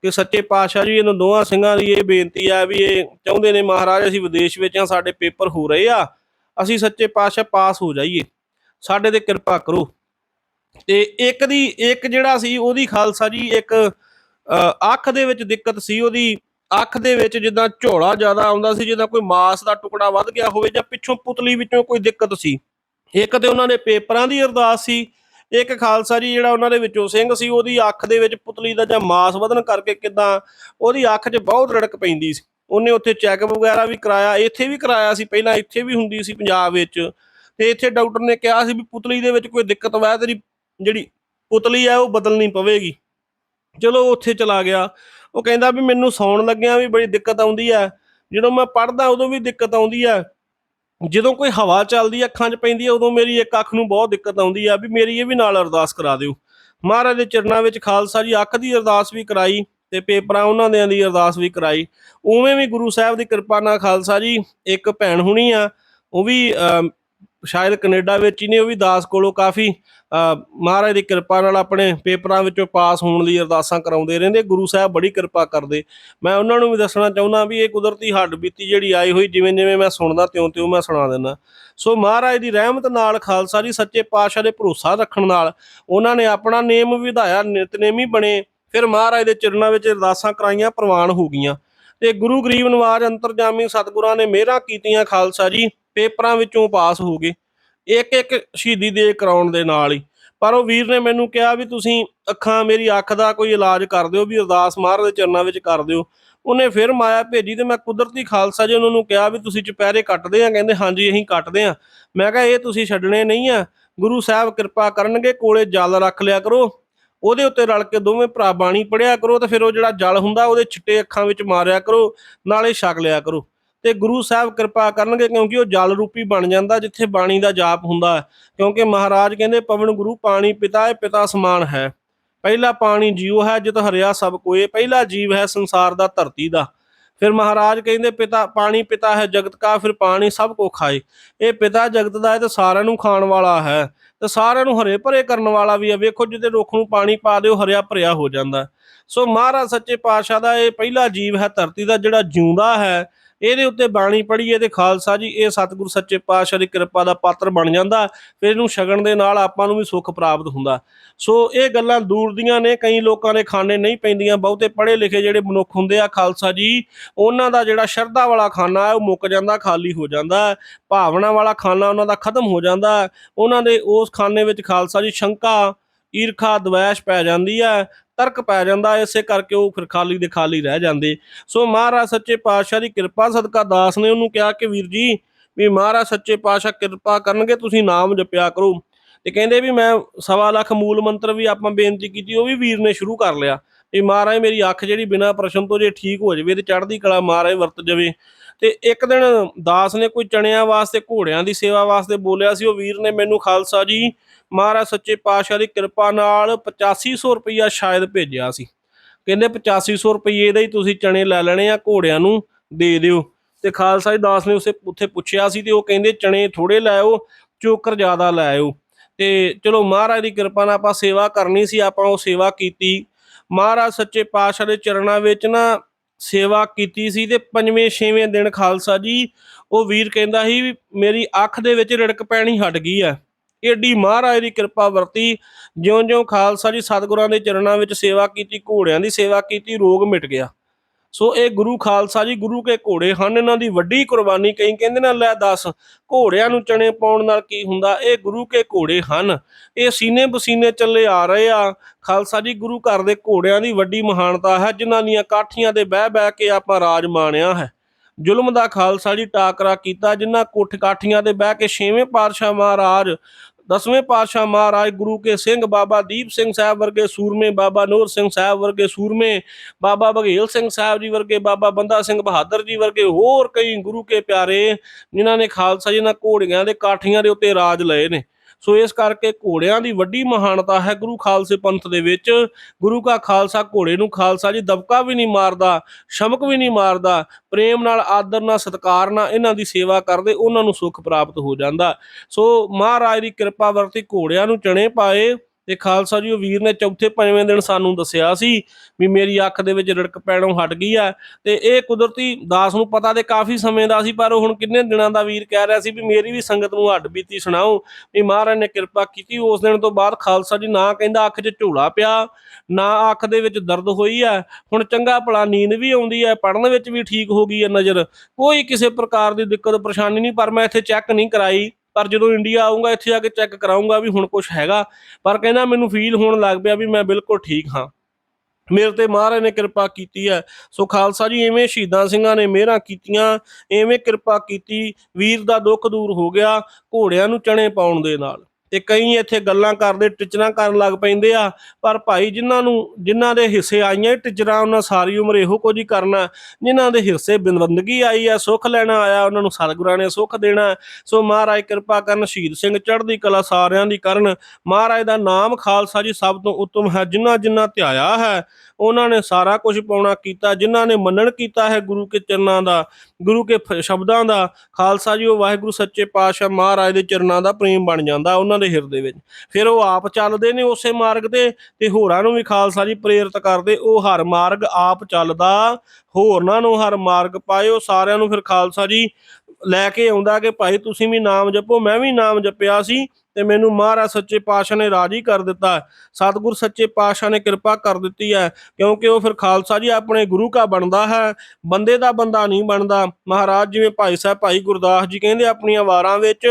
ਕਿ ਸੱਚੇ ਪਾਤਸ਼ਾਹ ਜੀ, ਇਹਨਾਂ ਦੋਵਾਂ ਸਿੰਘਾਂ ਦੀ ਇਹ ਬੇਨਤੀ ਆ ਵੀ ਇਹ ਚਾਹੁੰਦੇ ਨੇ ਮਹਾਰਾਜ, ਅਸੀਂ ਵਿਦੇਸ਼ ਵਿੱਚ ਆ ਸਾਡੇ ਪੇਪਰ ਹੋ ਰਹੇ ਆ, ਅਸੀਂ ਸੱਚੇ ਪਾਤਸ਼ਾਹ ਪਾਸ ਹੋ ਜਾਈਏ। ਸਾਡੇ ਤੇ ਕਿਰਪਾ ਕਰੋ। ਤੇ ਇੱਕ ਦੀ, ਇੱਕ ਜਿਹੜਾ ਸੀ ਉਹਦੀ ਖਾਲਸਾ ਜੀ, ਇੱਕ ਅੱਖ ਦੇ ਵਿੱਚ ਦਿੱਕਤ ਸੀ ਉਹਦੀ। ਅੱਖ ਦੇ ਵਿੱਚ ਜਿੱਦਾਂ ਝੋਲਾ ਜ਼ਿਆਦਾ ਆਉਂਦਾ ਸੀ, ਜਿੱਦਾਂ ਕੋਈ ਮਾਸ ਦਾ ਟੁਕੜਾ ਵੱਧ ਗਿਆ ਹੋਵੇ ਜਾਂ ਪਿੱਛੋਂ ਪੁਤਲੀ ਵਿੱਚੋਂ ਕੋਈ ਦਿੱਕਤ ਸੀ। ਇੱਕ ਤੇ ਉਹਨਾਂ ਨੇ ਪੇਪਰਾਂ ਦੀ ਅਰਦਾਸ ਸੀ, ਇੱਕ ਖਾਲਸਾ ਜੀ ਜਿਹੜਾ ਉਹਨਾਂ ਦੇ ਵਿੱਚੋਂ ਸਿੰਘ ਸੀ, ਉਹਦੀ ਅੱਖ ਦੇ ਵਿੱਚ ਪੁਤਲੀ ਦਾ ਜਾਂ ਮਾਸ ਵਧਣ ਕਰਕੇ ਕਿਦਾਂ ਉਹਦੀ ਅੱਖ 'ਚ ਬਹੁਤ ਰੜਕ ਪੈਂਦੀ ਸੀ। ਉਹਨੇ ਉੱਥੇ ਚੈੱਕਅਪ ਵਗੈਰਾ ਵੀ ਕਰਾਇਆ, ਇੱਥੇ ਵੀ ਕਰਾਇਆ ਸੀ, ਪਹਿਲਾਂ ਇੱਥੇ ਵੀ ਹੁੰਦੀ ਸੀ ਪੰਜਾਬ ਵਿੱਚ। ਤੇ ਇੱਥੇ ਡਾਕਟਰ ਨੇ ਕਿਹਾ ਸੀ ਵੀ ਪੁਤਲੀ ਦੇ ਵਿੱਚ ਕੋਈ ਦਿੱਕਤ ਵਾ, ਤੇਰੀ ਜਿਹੜੀ ਪੁਤਲੀ ਆ ਉਹ ਬਦਲਣੀ ਪਵੇਗੀ। ਚਲੋ ਉੱਥੇ ਚਲਾ ਗਿਆ। ਉਹ ਕਹਿੰਦਾ ਵੀ ਮੈਨੂੰ ਸੌਣ ਲੱਗਿਆ ਵੀ ਬੜੀ ਦਿੱਕਤ ਆਉਂਦੀ ਆ। ਜਦੋਂ ਮੈਂ ਪੜਦਾ ਉਦੋਂ ਵੀ ਦਿੱਕਤ ਆਉਂਦੀ ਆ। ਜਦੋਂ ਕੋਈ ਹਵਾ ਚੱਲਦੀ ਅੱਖਾਂ 'ਚ ਪੈਂਦੀ ਆ ਉਦੋਂ ਮੇਰੀ ਇੱਕ ਅੱਖ ਨੂੰ ਬਹੁਤ ਦਿੱਕਤ ਆਉਂਦੀ ਆ ਵੀ ਮੇਰੀ ਇਹ ਵੀ ਨਾਲ ਅਰਦਾਸ ਕਰਾ ਦਿਓ। ਮਹਾਰਾਜ ਦੇ ਚਰਨਾਂ ਵਿੱਚ ਖਾਲਸਾ ਜੀ ਅੱਖ ਦੀ ਅਰਦਾਸ ਵੀ ਕਰਾਈ ਤੇ ਪੇਪਰਾਂ ਉਹਨਾਂ ਦੇ ਦੀ ਅਰਦਾਸ ਵੀ ਕਰਾਈ। ਉਵੇਂ ਵੀ ਗੁਰੂ ਸਾਹਿਬ ਦੀ ਕਿਰਪਾ ਨਾਲ ਖਾਲਸਾ ਜੀ ਇੱਕ ਭੈਣ ਹੁਣੀ ਆ ਉਹ ਵੀ ਅਮ, ਸ਼ਾਇਦ ਕੈਨੇਡਾ ਵਿੱਚ ਹੀ ਨੇ ਉਹ ਵੀ ਦਾਸ ਕੋਲੋਂ ਕਾਫੀ ਅ, ਮਹਾਰਾਜ ਦੀ ਕਿਰਪਾ ਨਾਲ ਆਪਣੇ ਪੇਪਰਾਂ ਵਿੱਚੋਂ ਪਾਸ ਹੋਣ ਲਈ ਅਰਦਾਸਾਂ ਕਰਾਉਂਦੇ ਰਹਿੰਦੇ ਗੁਰੂ ਸਾਹਿਬ ਬੜੀ ਕਿਰਪਾ ਕਰਦੇ। ਮੈਂ ਉਹਨਾਂ ਨੂੰ ਵੀ ਦੱਸਣਾ ਚਾਹੁੰਦਾ ਵੀ ਇਹ ਕੁਦਰਤੀ ਹੱਡ ਬੀਤੀ ਜਿਹੜੀ ਆਈ ਹੋਈ ਜਿਵੇਂ ਜਿਵੇਂ ਮੈਂ ਸੁਣਦਾ ਤਿਉਂ ਤਿਉਂ ਮੈਂ ਸੁਣਾ ਦਿੰਦਾ। ਸੋ ਮਹਾਰਾਜ ਦੀ ਰਹਿਮਤ ਨਾਲ ਖਾਲਸਾ ਜੀ ਸੱਚੇ ਪਾਤਸ਼ਾਹ ਦੇ ਭਰੋਸਾ ਰੱਖਣ ਨਾਲ ਉਹਨਾਂ ਨੇ ਆਪਣਾ ਨੇਮ ਵਿਧਾਇਆ ਨਿਤਨੇਮੀ ਬਣੇ। ਫਿਰ ਮਹਾਰਾਜ ਦੇ ਚਰਨਾਂ ਵਿੱਚ ਅਰਦਾਸਾਂ ਕਰਾਈਆਂ ਪ੍ਰਵਾਨ ਹੋ ਗਈਆਂ। ਤੇ ਗੁਰੂ ਗਰੀਬ ਨਵਾਜ ਅੰਤਰਜਾਮੀ ਸਤਿਗੁਰਾਂ ਨੇ ਮਿਹਰਾਂ ਕੀਤੀਆਂ ਖਾਲਸਾ ਜੀ। ਪੇਪਰਾਂ ਵਿੱਚੋਂ ਪਾਸ ਹੋ ਗਏ। ਇੱਕ ਇੱਕ ਸ਼ਹੀਦੀ ਦੇ ਕਰਾਉਣ ਦੇ ਨਾਲ ਹੀ। ਪਰ ਉਹ ਵੀਰ ਨੇ ਮੈਨੂੰ ਕਿਹਾ ਵੀ ਤੁਸੀਂ ਅੱਖਾਂ ਮੇਰੀ ਅੱਖ ਦਾ ਕੋਈ ਇਲਾਜ ਕਰ ਦਿਓ ਵੀ ਅਰਦਾਸ ਮਾਰ ਦੇ ਚਰਨਾਂ ਵਿੱਚ ਕਰ ਦਿਓ। ਉਹਨੇ ਫਿਰ ਮਾਇਆ ਭੇਜੀ ਤੇ ਮੈਂ ਕੁਦਰਤੀ ਖਾਲਸਾ ਜੀ ਉਹਨਾਂ ਨੂੰ ਕਿਹਾ ਵੀ ਤੁਸੀਂ ਚੁਪਹਿਰੇ ਕੱਟਦੇ ਆ, ਕਹਿੰਦੇ ਹਾਂਜੀ ਅਸੀਂ ਕੱਟਦੇ ਆ। ਮੈਂ ਕਿਹਾ ਇਹ ਤੁਸੀਂ ਛੱਡਣੇ ਨਹੀਂ ਆ। ਗੁਰੂ ਸਾਹਿਬ ਕਿਰਪਾ ਕਰਨਗੇ, ਕੋਲੇ ਜਲ ਰੱਖ ਲਿਆ ਕਰੋ। ਉਹਦੇ ਉੱਤੇ ਰਲ ਕੇ ਦੋਵੇਂ ਭਰਾ ਬਾਣੀ ਪੜਿਆ ਕਰੋ ਤੇ ਫਿਰ ਉਹ ਜਿਹੜਾ ਜਲ ਹੁੰਦਾ ਉਹਦੇ ਛਿੱਟੇ ਅੱਖਾਂ ਵਿੱਚ ਮਾਰਿਆ ਕਰੋ, ਨਾਲੇ ਛਕ ਲਿਆ ਕਰੋ। ਤੇ ਗੁਰੂ ਸਾਹਿਬ ਕਿਰਪਾ ਕਰਨਗੇ ਕਿਉਂਕਿ ਉਹ ਜਲ ਰੂਪੀ ਬਣ ਜਾਂਦਾ ਜਿੱਥੇ ਬਾਣੀ ਦਾ ਜਾਪ ਹੁੰਦਾ ਹੈ। ਕਿਉਂਕਿ ਮਹਾਰਾਜ ਕਹਿੰਦੇ, ਪਵਨ ਗੁਰੂ, ਪਾਣੀ ਪਿਤਾ ਹੈ, ਪਿਤਾ ਸਮਾਨ ਹੈ। ਪਹਿਲਾ ਪਾਣੀ ਜੀਉ ਹੈ, ਜਿਤ ਹਰਿਆ ਸਭ ਕੋਏ। ਪਹਿਲਾ ਜੀਵ ਹੈ ਸੰਸਾਰ ਦਾ, ਧਰਤੀ ਦਾ। ਫਿਰ ਮਹਾਰਾਜ ਕਹਿੰਦੇ, ਪਿਤਾ, ਪਾਣੀ ਪਿਤਾ ਹੈ, ਜਗਤ ਕਾ, ਫਿਰ ਪਾਣੀ ਸਭ ਕੋ ਖਾਏ। ਇਹ ਪਿਤਾ ਜਗਤ ਦਾ ਹੈ ਤੇ ਸਾਰਿਆਂ ਨੂੰ ਖਾਣ ਵਾਲਾ ਹੈ। ਤੇ ਸਾਰਿਆਂ ਨੂੰ ਹਰੇ ਭਰੇ ਕਰਨ ਵਾਲਾ ਵੀ ਹੈ। ਵੇਖੋ, ਜਿਹਦੇ ਰੁੱਖ ਨੂੰ ਪਾਣੀ ਪਾ ਦਿਓ, ਹਰਿਆ ਭਰਿਆ ਹੋ ਜਾਂਦਾ ਸੋ ਮਹਾਰਾਜ ਸੱਚੇ ਪਾਤਸ਼ਾਹ ਦਾ ਇਹ ਪਹਿਲਾ ਜੀਵ ਹੈ, ਧਰਤੀ ਦਾ, ਜਿਹੜਾ ਜਿਉਂਦਾ ਹੈ। ਇਹਦੇ ਉੱਤੇ ਬਾਣੀ ਪੜ੍ਹੀਏ ਤੇ ਖਾਲਸਾ ਜੀ, ਇਹ ਸਤਿਗੁਰੂ ਸੱਚੇ ਪਾਤਸ਼ਾਹ ਦੀ ਕਿਰਪਾ ਦਾ ਪਾਤਰ ਬਣ ਜਾਂਦਾ, ਫਿਰ ਇਹਨੂੰ ਛਕਣ ਦੇ ਨਾਲ ਆਪਾਂ ਨੂੰ ਵੀ ਸੁੱਖ ਪ੍ਰਾਪਤ ਹੁੰਦਾ। ਸੋ ਇਹ ਗੱਲਾਂ ਦੂਰ ਦੀਆਂ ਨੇ, ਕਈ ਲੋਕਾਂ ਦੇ ਖਾਣੇ ਨਹੀਂ ਪੈਂਦੀਆਂ, ਬਹੁਤੇ ਪੜ੍ਹੇ ਲਿਖੇ ਜਿਹੜੇ ਮਨੁੱਖ ਹੁੰਦੇ ਆ, ਖਾਲਸਾ ਜੀ, ਉਹਨਾਂ ਦਾ ਜਿਹੜਾ ਸ਼ਰਧਾ ਵਾਲਾ ਖਾਨਾ ਹੈ ਉਹ ਮੁੱਕ ਜਾਂਦਾ, ਖਾਲੀ ਹੋ ਜਾਂਦਾ, ਭਾਵਨਾ ਵਾਲਾ ਖਾਨਾ ਉਹਨਾਂ ਦਾ ਖਤਮ ਹੋ ਜਾਂਦਾ। ਉਹਨਾਂ ਦੇ ਉਸ ਖਾਨੇ ਵਿੱਚ ਖਾਲਸਾ ਜੀ, ਸ਼ੰਕਾ ਈਰਖਾ ਦਵੈਸ਼ ਪੈ ਜਾਂਦੀ ਹੈ ਤਰਕ ਪੈ ਜਾਂਦਾ ਹੈ, ਇਸੇ ਕਰਕੇ ਉਹ ਫਿਰ ਖਾਲੀ ਦੇ ਖਾਲੀ ਰਹਿ ਜਾਂਦੇ। ਸੋ ਮਹਾਰਾਜ ਸੱਚੇ ਪਾਤਸ਼ਾਹ ਦੀ ਕਿਰਪਾ ਸਦਕਾ ਦਾਸ ਨੇ ਉਹਨੂੰ ਕਿਹਾ ਕਿ ਵੀਰ ਜੀ ਵੀ ਮਹਾਰਾਜ ਸੱਚੇ ਪਾਤਸ਼ਾਹ ਕਿਰਪਾ ਕਰਨਗੇ ਤੁਸੀਂ ਨਾਮ ਜਪਿਆ ਕਰੋ। ਤੇ ਕਹਿੰਦੇ ਵੀ ਮੈਂ ਸਵਾ ਲੱਖ ਮੂਲ ਮੰਤਰ ਵੀ ਆਪਾਂ ਬੇਨਤੀ ਕੀਤੀ ਉਹ ਵੀ ਵੀਰ ਨੇ ਸ਼ੁਰੂ ਕਰ ਲਿਆ। ਵੀ ਮਹਾਰਾਜ ਮੇਰੀ ਅੱਖ ਜਿਹੜੀ ਬਿਨਾਂ ਪ੍ਰਸ਼ਨ ਤੋਂ ਜੇ ਠੀਕ ਹੋ ਜਾਵੇ ਤੇ ਚੜ੍ਹਦੀ ਕਲਾ ਮਹਾਰਾਜ ਵਰਤ ਜਾਵੇ। ਤੇ ਇੱਕ ਦਿਨ ਦਾਸ ਨੇ ਕੋਈ ਚਣਿਆਂ ਵਾਸਤੇ, ਘੋੜਿਆਂ ਦੀ ਸੇਵਾ ਵਾਸਤੇ ਬੋਲਿਆ ਸੀ, ਉਹ ਵੀਰ ਨੇ ਮੈਨੂੰ ਖਾਲਸਾ ਜੀ, ਮਹਾਰਾਜ ਸੱਚੇ ਪਾਤਸ਼ਾਹ ਦੀ ਕਿਰਪਾ ਨਾਲ 8500 ਰੁਪਈਆ ਸ਼ਾਇਦ ਭੇਜਿਆ ਸੀ। ਕਹਿੰਦੇ 8500 ਰੁਪਏ ਦਾ ਹੀ ਤੁਸੀਂ ਚਣੇ ਲੈ ਲੈਣੇ ਆ, ਘੋੜਿਆਂ ਨੂੰ ਦੇ ਦਿਓ। ਤੇ ਖਾਲਸਾ ਜੀ ਦਾਸ ਨੇ ਉਸੇ ਉੱਥੇ ਪੁੱਛਿਆ ਸੀ ਤੇ ਉਹ ਕਹਿੰਦੇ ਚਣੇ ਥੋੜੇ ਲੈ ਚੋਕਰ ਜ਼ਿਆਦਾ ਲੈ ਆਓ ਤੇ ਚਲੋ ਮਹਾਰਾਜ ਦੀ ਕਿਰਪਾ ਨਾਲ ਆਪਾਂ ਸੇਵਾ ਕਰਨੀ ਸੀ, ਆਪਾਂ ਉਹ ਸੇਵਾ ਕੀਤੀ। ਮਹਾਰਾਜ ਸੱਚੇ ਪਾਤਸ਼ਾਹ ਦੇ ਚਰਨਾਂ ਵਿੱਚ ਨਾ ਸੇਵਾ ਕੀਤੀ ਸੀ ਤੇ ਪੰਜਵੇਂ, ਛੇਵੇਂ ਦਿਨ ਖਾਲਸਾ ਜੀ, ਉਹ ਵੀਰ ਕਹਿੰਦਾ ਸੀ ਵੀ ਮੇਰੀ ਅੱਖ ਦੇ ਵਿੱਚ ਰੜਕ ਪੈਣੀ ਹਟ ਗਈ ਆ ਏਡੀ ਮਹਾਰਾਜ ਦੀ ਕਿਰਪਾ ਵਰਤੀ। ਜਿਉਂ-ਜਿਉਂ ਖਾਲਸਾ ਜੀ ਸਤਿਗੁਰਾਂ ਦੇ ਚਰਨਾਂ ਵਿੱਚ ਸੇਵਾ ਕੀਤੀ, ਘੋੜਿਆਂ ਦੀ ਸੇਵਾ ਕੀਤੀ, ਰੋਗ ਮਿਟ ਗਿਆ। ਸੋ ਇਹ ਗੁਰੂ ਖਾਲਸਾ ਜੀ, ਗੁਰੂ ਕੇ ਘੋੜੇ ਹਨ, ਇਹਨਾਂ ਦੀ ਵੱਡੀ ਕੁਰਬਾਨੀ ਕਈ ਕਹਿੰਦੇ ਨੇ, ਲੈ ਦੱਸ ਘੋੜਿਆਂ ਨੂੰ ਚਣੇ ਪਾਉਣ ਨਾਲ ਕੀ ਹੁੰਦਾ? ਇਹ ਗੁਰੂ ਕੇ ਘੋੜੇ ਹਨ। ਇਹ ਸੀਨੇ ਬਸੀਨੇ ਚੱਲੇ ਆ ਰਹੇ ਆ। ਖਾਲਸਾ ਜੀ, ਗੁਰੂ ਘਰ ਦੇ ਘੋੜਿਆਂ ਦੀ ਵੱਡੀ ਮਹਾਨਤਾ ਹੈ, ਜਿਨ੍ਹਾਂ ਦੀਆਂ ਕਾਠੀਆਂ ਦੇ ਬਹਿ ਬਹਿ ਕੇ ਆਪਾਂ ਰਾਜ ਮਾਣਿਆ ਹੈ। ਜ਼ੁਲਮ ਦਾ ਖਾਲਸਾ ਜੀ ਟਾਕਰਾ ਕੀਤਾ, ਜਿਨ੍ਹਾਂ ਕੋਠ ਕਾਠੀਆਂ ਦੇ ਬਹਿ ਕੇ ਛੇਵੇਂ ਪਾਤਸ਼ਾਹ ਮਹਾਰਾਜ ਦਸਵੇਂ ਪਾਤਸ਼ਾਹ ਮਹਾਰਾਜ ਗੁਰੂ ਕੇ ਸਿੰਘ ਬਾਬਾ ਦੀਪ ਸਿੰਘ ਸਾਹਿਬ ਵਰਗੇ ਸੂਰਮੇ, ਬਾਬਾ ਨੂਰ ਸਿੰਘ ਸਾਹਿਬ ਵਰਗੇ ਸੂਰਮੇ, ਬਾਬਾ ਬਘੇਲ ਸਿੰਘ ਸਾਹਿਬ ਜੀ ਵਰਗੇ, ਬਾਬਾ ਬੰਦਾ ਸਿੰਘ ਬਹਾਦਰ ਜੀ ਵਰਗੇ ਹੋਰ ਕਈ ਗੁਰੂ ਕੇ ਪਿਆਰੇ, ਜਿਨ੍ਹਾਂ ਨੇ ਖਾਲਸਾ ਜੀ ਨਾਲ ਘੋੜੀਆਂ ਦੇ ਕਾਠੀਆਂ ਦੇ ਉੱਤੇ ਰਾਜ ਲਏ ਨੇ। ਸੋ ਇਸ ਕਰਕੇ ਘੋੜਿਆਂ ਦੀ ਵੱਡੀ ਮਹਾਨਤਾ ਹੈ ਗੁਰੂ ਖਾਲਸੇ ਪੰਥ ਦੇ ਵਿੱਚ। ਗੁਰੂ ਕਾ ਖਾਲਸਾ ਘੋੜੇ ਨੂੰ ਖਾਲਸਾ ਜੀ ਦਬਕਾ ਵੀ ਨਹੀਂ ਮਾਰਦਾ, ਸ਼ਮਕ ਵੀ ਨਹੀਂ ਮਾਰਦਾ, ਪ੍ਰੇਮ ਨਾਲ, ਆਦਰ ਨਾਲ, ਸਤਿਕਾਰ ਨਾਲ ਇਹਨਾਂ ਦੀ ਸੇਵਾ ਕਰਦੇ ਉਹਨਾਂ ਨੂੰ ਸੁੱਖ ਪ੍ਰਾਪਤ ਹੋ ਜਾਂਦਾ। ਸੋ ਮਹਾਰਾਜ ਦੀ ਕਿਰਪਾ ਵਰਤੀ ਘੋੜਿਆਂ ਨੂੰ ਚਣੇ ਪਾਏ। ਤੇ ਖਾਲਸਾ ਜੀ, ਉਹ ਵੀਰ ਨੇ ਚੌਥੇ ਪੰਜਵੇਂ ਦਿਨ ਸਾਨੂੰ ਦੱਸਿਆ ਸੀ ਵੀ ਮੇਰੀ ਅੱਖ ਦੇ ਵਿੱਚ ਰੜਕ ਪੈਣੋਂ ਹਟ ਗਈ ਆ ਤੇ ਇਹ ਕੁਦਰਤੀ ਦਾਸ ਨੂੰ ਪਤਾ ਤੇ ਕਾਫੀ ਸਮੇਂ ਦਾ ਸੀ, ਪਰ ਉਹ ਹੁਣ ਕਿੰਨੇ ਦਿਨਾਂ ਦਾ ਵੀਰ ਕਹਿ ਰਿਹਾ ਸੀ ਵੀ ਮੇਰੀ ਵੀ ਸੰਗਤ ਨੂੰ ਹੱਡ ਬੀਤੀ ਸੁਣਾਓ ਵੀ ਮਹਾਰਾਜ ਨੇ ਕਿਰਪਾ ਕੀਤੀ। ਉਸ ਦਿਨ ਤੋਂ ਬਾਅਦ ਖਾਲਸਾ ਜੀ ਨਾ ਕਹਿੰਦਾ ਅੱਖ 'ਚ ਝੋਲਾ ਪਿਆ, ਨਾ ਅੱਖ ਦੇ ਵਿੱਚ ਦਰਦ ਹੋਈ ਆ। ਹੁਣ ਚੰਗਾ ਭਲਾ ਨੀਂਦ ਵੀ ਆਉਂਦੀ ਹੈ ਪੜਨ ਵਿੱਚ ਵੀ ਠੀਕ ਹੋ ਗਈ ਹੈ ਨਜ਼ਰ। ਕੋਈ ਕਿਸੇ ਪ੍ਰਕਾਰ ਦੀ ਦਿੱਕਤ, ਪਰੇਸ਼ਾਨੀ ਨਹੀਂ, ਪਰ ਮੈਂ ਇੱਥੇ ਚੈੱਕ ਨਹੀਂ ਕਰਾਈ। ਪਰ ਜਦੋਂ ਇੰਡੀਆ ਆਉਂਗਾ ਇੱਥੇ ਜਾ ਕੇ ਚੈੱਕ ਕਰਾਉਂਗਾ ਵੀ ਹੁਣ ਕੁਝ ਹੈਗਾ। ਪਰ ਕਹਿੰਦਾ ਮੈਨੂੰ ਫੀਲ ਹੋਣ ਲੱਗ ਪਿਆ ਵੀ ਮੈਂ ਬਿਲਕੁਲ ਠੀਕ ਹਾਂ। ਮੇਰੇ ਤੇ ਮਹਾਰਾਜ ਨੇ ਕਿਰਪਾ ਕੀਤੀ ਹੈ। ਸੋ ਖਾਲਸਾ ਜੀ ਐਵੇਂ ਸ਼ਹੀਦਾਂ ਸਿੰਘਾਂ ਨੇ ਮਿਹਰਾਂ ਕੀਤੀਆਂ ਐਵੇਂ ਕਿਰਪਾ ਕੀਤੀ, ਵੀਰ ਦਾ ਦੁੱਖ ਦੂਰ ਹੋ ਗਿਆ, ਘੋੜਿਆਂ ਨੂੰ ਚਣੇ ਪਾਉਣ ਦੇ ਨਾਲ। ਤੇ ਕਈ ਇੱਥੇ ਗੱਲਾਂ ਕਰਦੇ, ਟਿਚਰਾਂ ਕਰਨ ਲੱਗ ਪੈਂਦੇ ਆ, ਪਰ ਭਾਈ ਜਿਨ੍ਹਾਂ ਨੂੰ, ਜਿਨ੍ਹਾਂ ਦੇ ਹਿੱਸੇ ਆਈਆਂ ਇਹ ਟਿਚਰਾਂ, ਉਹਨਾਂ ਸਾਰੀ ਉਮਰ ਇਹੋ ਕੁਝ ਹੀ ਕਰਨਾ। ਜਿਨ੍ਹਾਂ ਦੇ ਹਿੱਸੇ ਬਿੰਦਗੀ ਆਈ ਆ, ਸੁੱਖ ਲੈਣਾ ਆਇਆ, ਉਹਨਾਂ ਨੂੰ ਸਤਿਗੁਰਾਂ ਨੇ ਸੁੱਖ ਦੇਣਾ। ਸੋ ਮਹਾਰਾਜ ਕਿਰਪਾ ਕਰਨ, ਸ਼ਹੀਦ ਸਿੰਘ ਚੜ੍ਹਦੀ ਕਲਾ ਸਾਰਿਆਂ ਦੀ ਕਰਨ। ਮਹਾਰਾਜ ਦਾ ਨਾਮ ਖਾਲਸਾ ਜੀ ਸਭ ਤੋਂ ਉੱਤਮ ਹੈ ਜਿਨ੍ਹਾਂ ਜਿਨ੍ਹਾਂ ਧਿਆਇਆ ਹੈ ਉਹਨਾਂ ਨੇ ਸਾਰਾ ਕੁਝ ਪਾਉਣਾ ਕੀਤਾ, ਜਿਨ੍ਹਾਂ ਨੇ ਮੰਨਣ ਕੀਤਾ ਹੈ ਗੁਰੂ ਕੇ ਚਰਨਾਂ ਦਾ, ਗੁਰੂ ਕੇ ਸ਼ਬਦਾਂ ਦਾ, ਖਾਲਸਾ ਜੀ ਉਹ ਵਾਹਿਗੁਰੂ ਸੱਚੇ ਪਾਤਸ਼ਾਹ ਮਹਾਰਾਜ ਦੇ ਚਰਨਾਂ ਦਾ ਪ੍ਰੇਮ ਬਣ ਜਾਂਦਾ ਉਹਨਾਂ ਦੇ ਹਿਰਦੇ ਵਿੱਚ। ਫਿਰ ਉਹ ਆਪ ਚੱਲਦੇ ਨੇ ਉਸੇ ਮਾਰਗ ਤੇ ਤੇ ਹੋਰਾਂ ਨੂੰ ਵੀ ਖਾਲਸਾ ਜੀ ਪ੍ਰੇਰਿਤ ਕਰਦੇ, ਉਹ ਹਰ ਮਾਰਗ ਆਪ ਚੱਲਦਾ ਹੋਰਨਾਂ ਨੂੰ ਹਰ ਮਾਰਗ ਪਾਇਓ, ਸਾਰਿਆਂ ਨੂੰ ਫਿਰ ਖਾਲਸਾ ਜੀ ਲੈ ਕੇ ਆਉਂਦਾ ਕਿ ਭਾਈ ਤੁਸੀਂ ਵੀ ਨਾਮ ਜਪੋ, ਮੈਂ ਵੀ ਨਾਮ ਜਪਿਆ ਸੀ ਤੇ ਮੈਨੂੰ ਮਹਾਰਾਜ ਸੱਚੇ ਪਾਤਸ਼ਾਹ ਨੇ ਰਾਜੀ ਕਰ ਦਿੱਤਾ ਸਤਿਗੁਰ ਸੱਚੇ ਪਾਤਸ਼ਾਹ ਨੇ ਕਿਰਪਾ ਕਰ ਦਿੱਤੀ ਹੈ, ਕਿਉਂਕਿ ਉਹ ਫਿਰ ਖਾਲਸਾ ਜੀ ਆਪਣੇ ਗੁਰੂ ਕਾ ਬਣਦਾ ਹੈ, ਬੰਦੇ ਦਾ ਬੰਦਾ ਨਹੀਂ ਬਣਦਾ। ਮਹਾਰਾਜ ਜਿਵੇਂ ਭਾਈ ਸਾਹਿਬ, ਭਾਈ ਗੁਰਦਾਸ ਜੀ ਕਹਿੰਦੇ ਆਪਣੀਆਂ ਵਾਰਾਂ ਵਿੱਚ,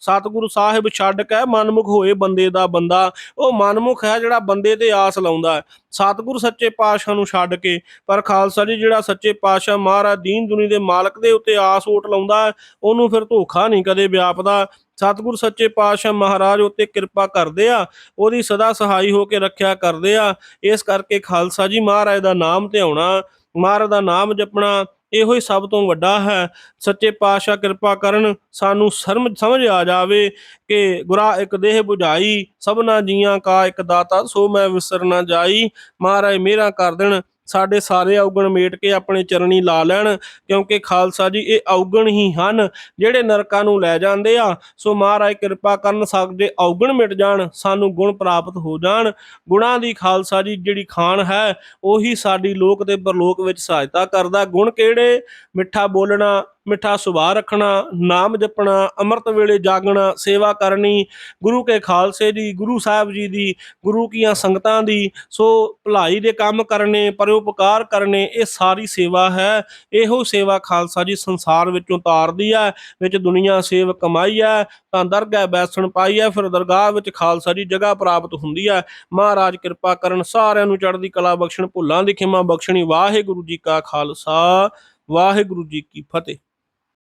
ਸਤਿਗੁਰੂ ਸਾਹਿਬ ਛੱਡ ਕੇ ਮਨਮੁਖ ਹੋਏ ਬੰਦੇ ਦਾ ਬੰਦਾ। ਉਹ ਮਨਮੁਖ ਹੈ ਜਿਹੜਾ ਬੰਦੇ ਤੇ ਆਸ ਲਾਉਂਦਾ ਸਤਿਗੁਰ ਸੱਚੇ ਪਾਤਸ਼ਾਹ ਨੂੰ ਛੱਡ ਕੇ, ਪਰ ਖਾਲਸਾ ਜੀ ਜਿਹੜਾ ਸੱਚੇ ਪਾਤਸ਼ਾਹ ਮਹਾਰਾਜ ਦੀਨ ਦੁਨੀ ਦੇ ਮਾਲਕ ਦੇ ਉੱਤੇ ਆਸ ਓਟ ਲਾਉਂਦਾ ਉਹਨੂੰ ਫਿਰ ਧੋਖਾ ਨਹੀਂ ਕਦੇ ਵਿਆਪਦਾ। ਸਤਿਗੁਰ ਸੱਚੇ ਪਾਤਸ਼ਾਹ ਮਹਾਰਾਜ ਉੱਤੇ ਕਿਰਪਾ ਕਰਦੇ ਆ, ਉਹਦੀ ਸਦਾ ਸਹਾਈ ਹੋ ਕੇ ਰੱਖਿਆ ਕਰਦੇ ਆ। ਇਸ ਕਰਕੇ ਖਾਲਸਾ ਜੀ ਮਹਾਰਾਜ ਦਾ ਨਾਮ ਧਿਆਉਣਾ, ਮਹਾਰਾਜ ਦਾ ਨਾਮ ਜਪਣਾ ਇਹੋ ਹੀ ਸਭ ਤੋਂ ਵੱਡਾ ਹੈ। ਸੱਚੇ ਪਾਤਸ਼ਾਹ ਕਿਰਪਾ ਕਰਨ ਸਾਨੂੰ ਸਰਮ ਸਮਝ ਆ ਜਾਵੇ ਕਿ ਗੁਰਾ ਇੱਕ ਦੇਹ 부ਝਾਈ ਸਭਨਾ ਜੀਆਂ ਕਾ ਇੱਕ ਦਾਤਾ ਸੋ ਮੈਂ ਵਿਸਰ ਨਾ ਜਾਈ। ਮਹਾਰਾਜ ਮੇਰਾ ਕਰ ਦੇਣ ਸਾਡੇ ਸਾਰੇ ਔਗਣ ਮੇਟ ਕੇ ਆਪਣੇ ਚਰਣੀ ਲਾ ਲੈਣ, ਕਿਉਂਕਿ ਖਾਲਸਾ ਜੀ ਇਹ ਔਗਣ ਹੀ ਹਨ, ਜਿਹੜੇ ਨਰਕਾਂ ਨੂੰ ਲੈ ਜਾਂਦੇ ਆ। ਸੋ ਮਹਾਰਾਜ ਕਿਰਪਾ ਕਰਨ ਸਾਡੇ ਔਗਣ ਮਿਟ ਜਾਣ, ਸਾਨੂੰ ਗੁਣ ਪ੍ਰਾਪਤ ਹੋ ਜਾਣ। ਗੁਣਾਂ ਦੀ ਖਾਲਸਾ ਜੀ ਜਿਹੜੀ ਖਾਨ ਹੈ, ਉਹੀ ਸਾਡੀ ਲੋਕ ਤੇ ਪਰਲੋਕ ਵਿੱਚ ਸਹਾਇਤਾ ਕਰਦਾ। ਗੁਣ ਕਿਹੜੇ? ਮਿੱਠਾ ਬੋਲਣਾ ਮਿੱਠਾ ਸੁਭਾਅ ਰੱਖਣਾ, ਨਾਮ ਜਪਣਾ, ਅੰਮ੍ਰਿਤ ਵੇਲੇ ਜਾਗਣਾ, ਸੇਵਾ ਕਰਨੀ, ਗੁਰੂ ਕੇ ਖਾਲਸੇ ਦੀ, ਗੁਰੂ ਸਾਹਿਬ ਜੀ ਦੀ, ਗੁਰੂ ਕੀਆਂ ਸੰਗਤਾਂ ਦੀ, ਸੋ ਭਲਾਈ ਦੇ ਕੰਮ ਕਰਨੇ, ਪਰਉਪਕਾਰ ਕਰਨੇ, ਇਹ ਸਾਰੀ ਸੇਵਾ ਹੈ। ਇਹੋ ਸੇਵਾ ਖਾਲਸਾ ਜੀ ਸੰਸਾਰ ਵਿੱਚੋਂ ਤਾਰਦੀ ਹੈ, ਵਿੱਚ ਦੁਨੀਆ ਸੇਵ ਕਮਾਈ ਹੈ, ਤਾਂ ਦਰਗਾਹ ਬੈਸਣ ਪਾਈ ਹੈ, ਫਿਰ ਦਰਗਾਹ ਵਿੱਚ ਖਾਲਸਾ ਜੀ ਜਗ੍ਹਾ ਪ੍ਰਾਪਤ ਹੁੰਦੀ ਹੈ। ਮਹਾਰਾਜ ਕਿਰਪਾ ਕਰਨ ਸਾਰਿਆਂ ਨੂੰ ਚੜ੍ਹਦੀ ਕਲਾ ਬਖਸ਼ਣ, ਭੁੱਲਾਂ ਦੀ ਖਿਮਾ ਬਖਸ਼ਣੀ। ਵਾਹਿਗੁਰੂ ਜੀ ਕਾ ਖਾਲਸਾ, ਵਾਹਿਗੁਰੂ ਜੀ ਕੀ ਫਤਿਹ।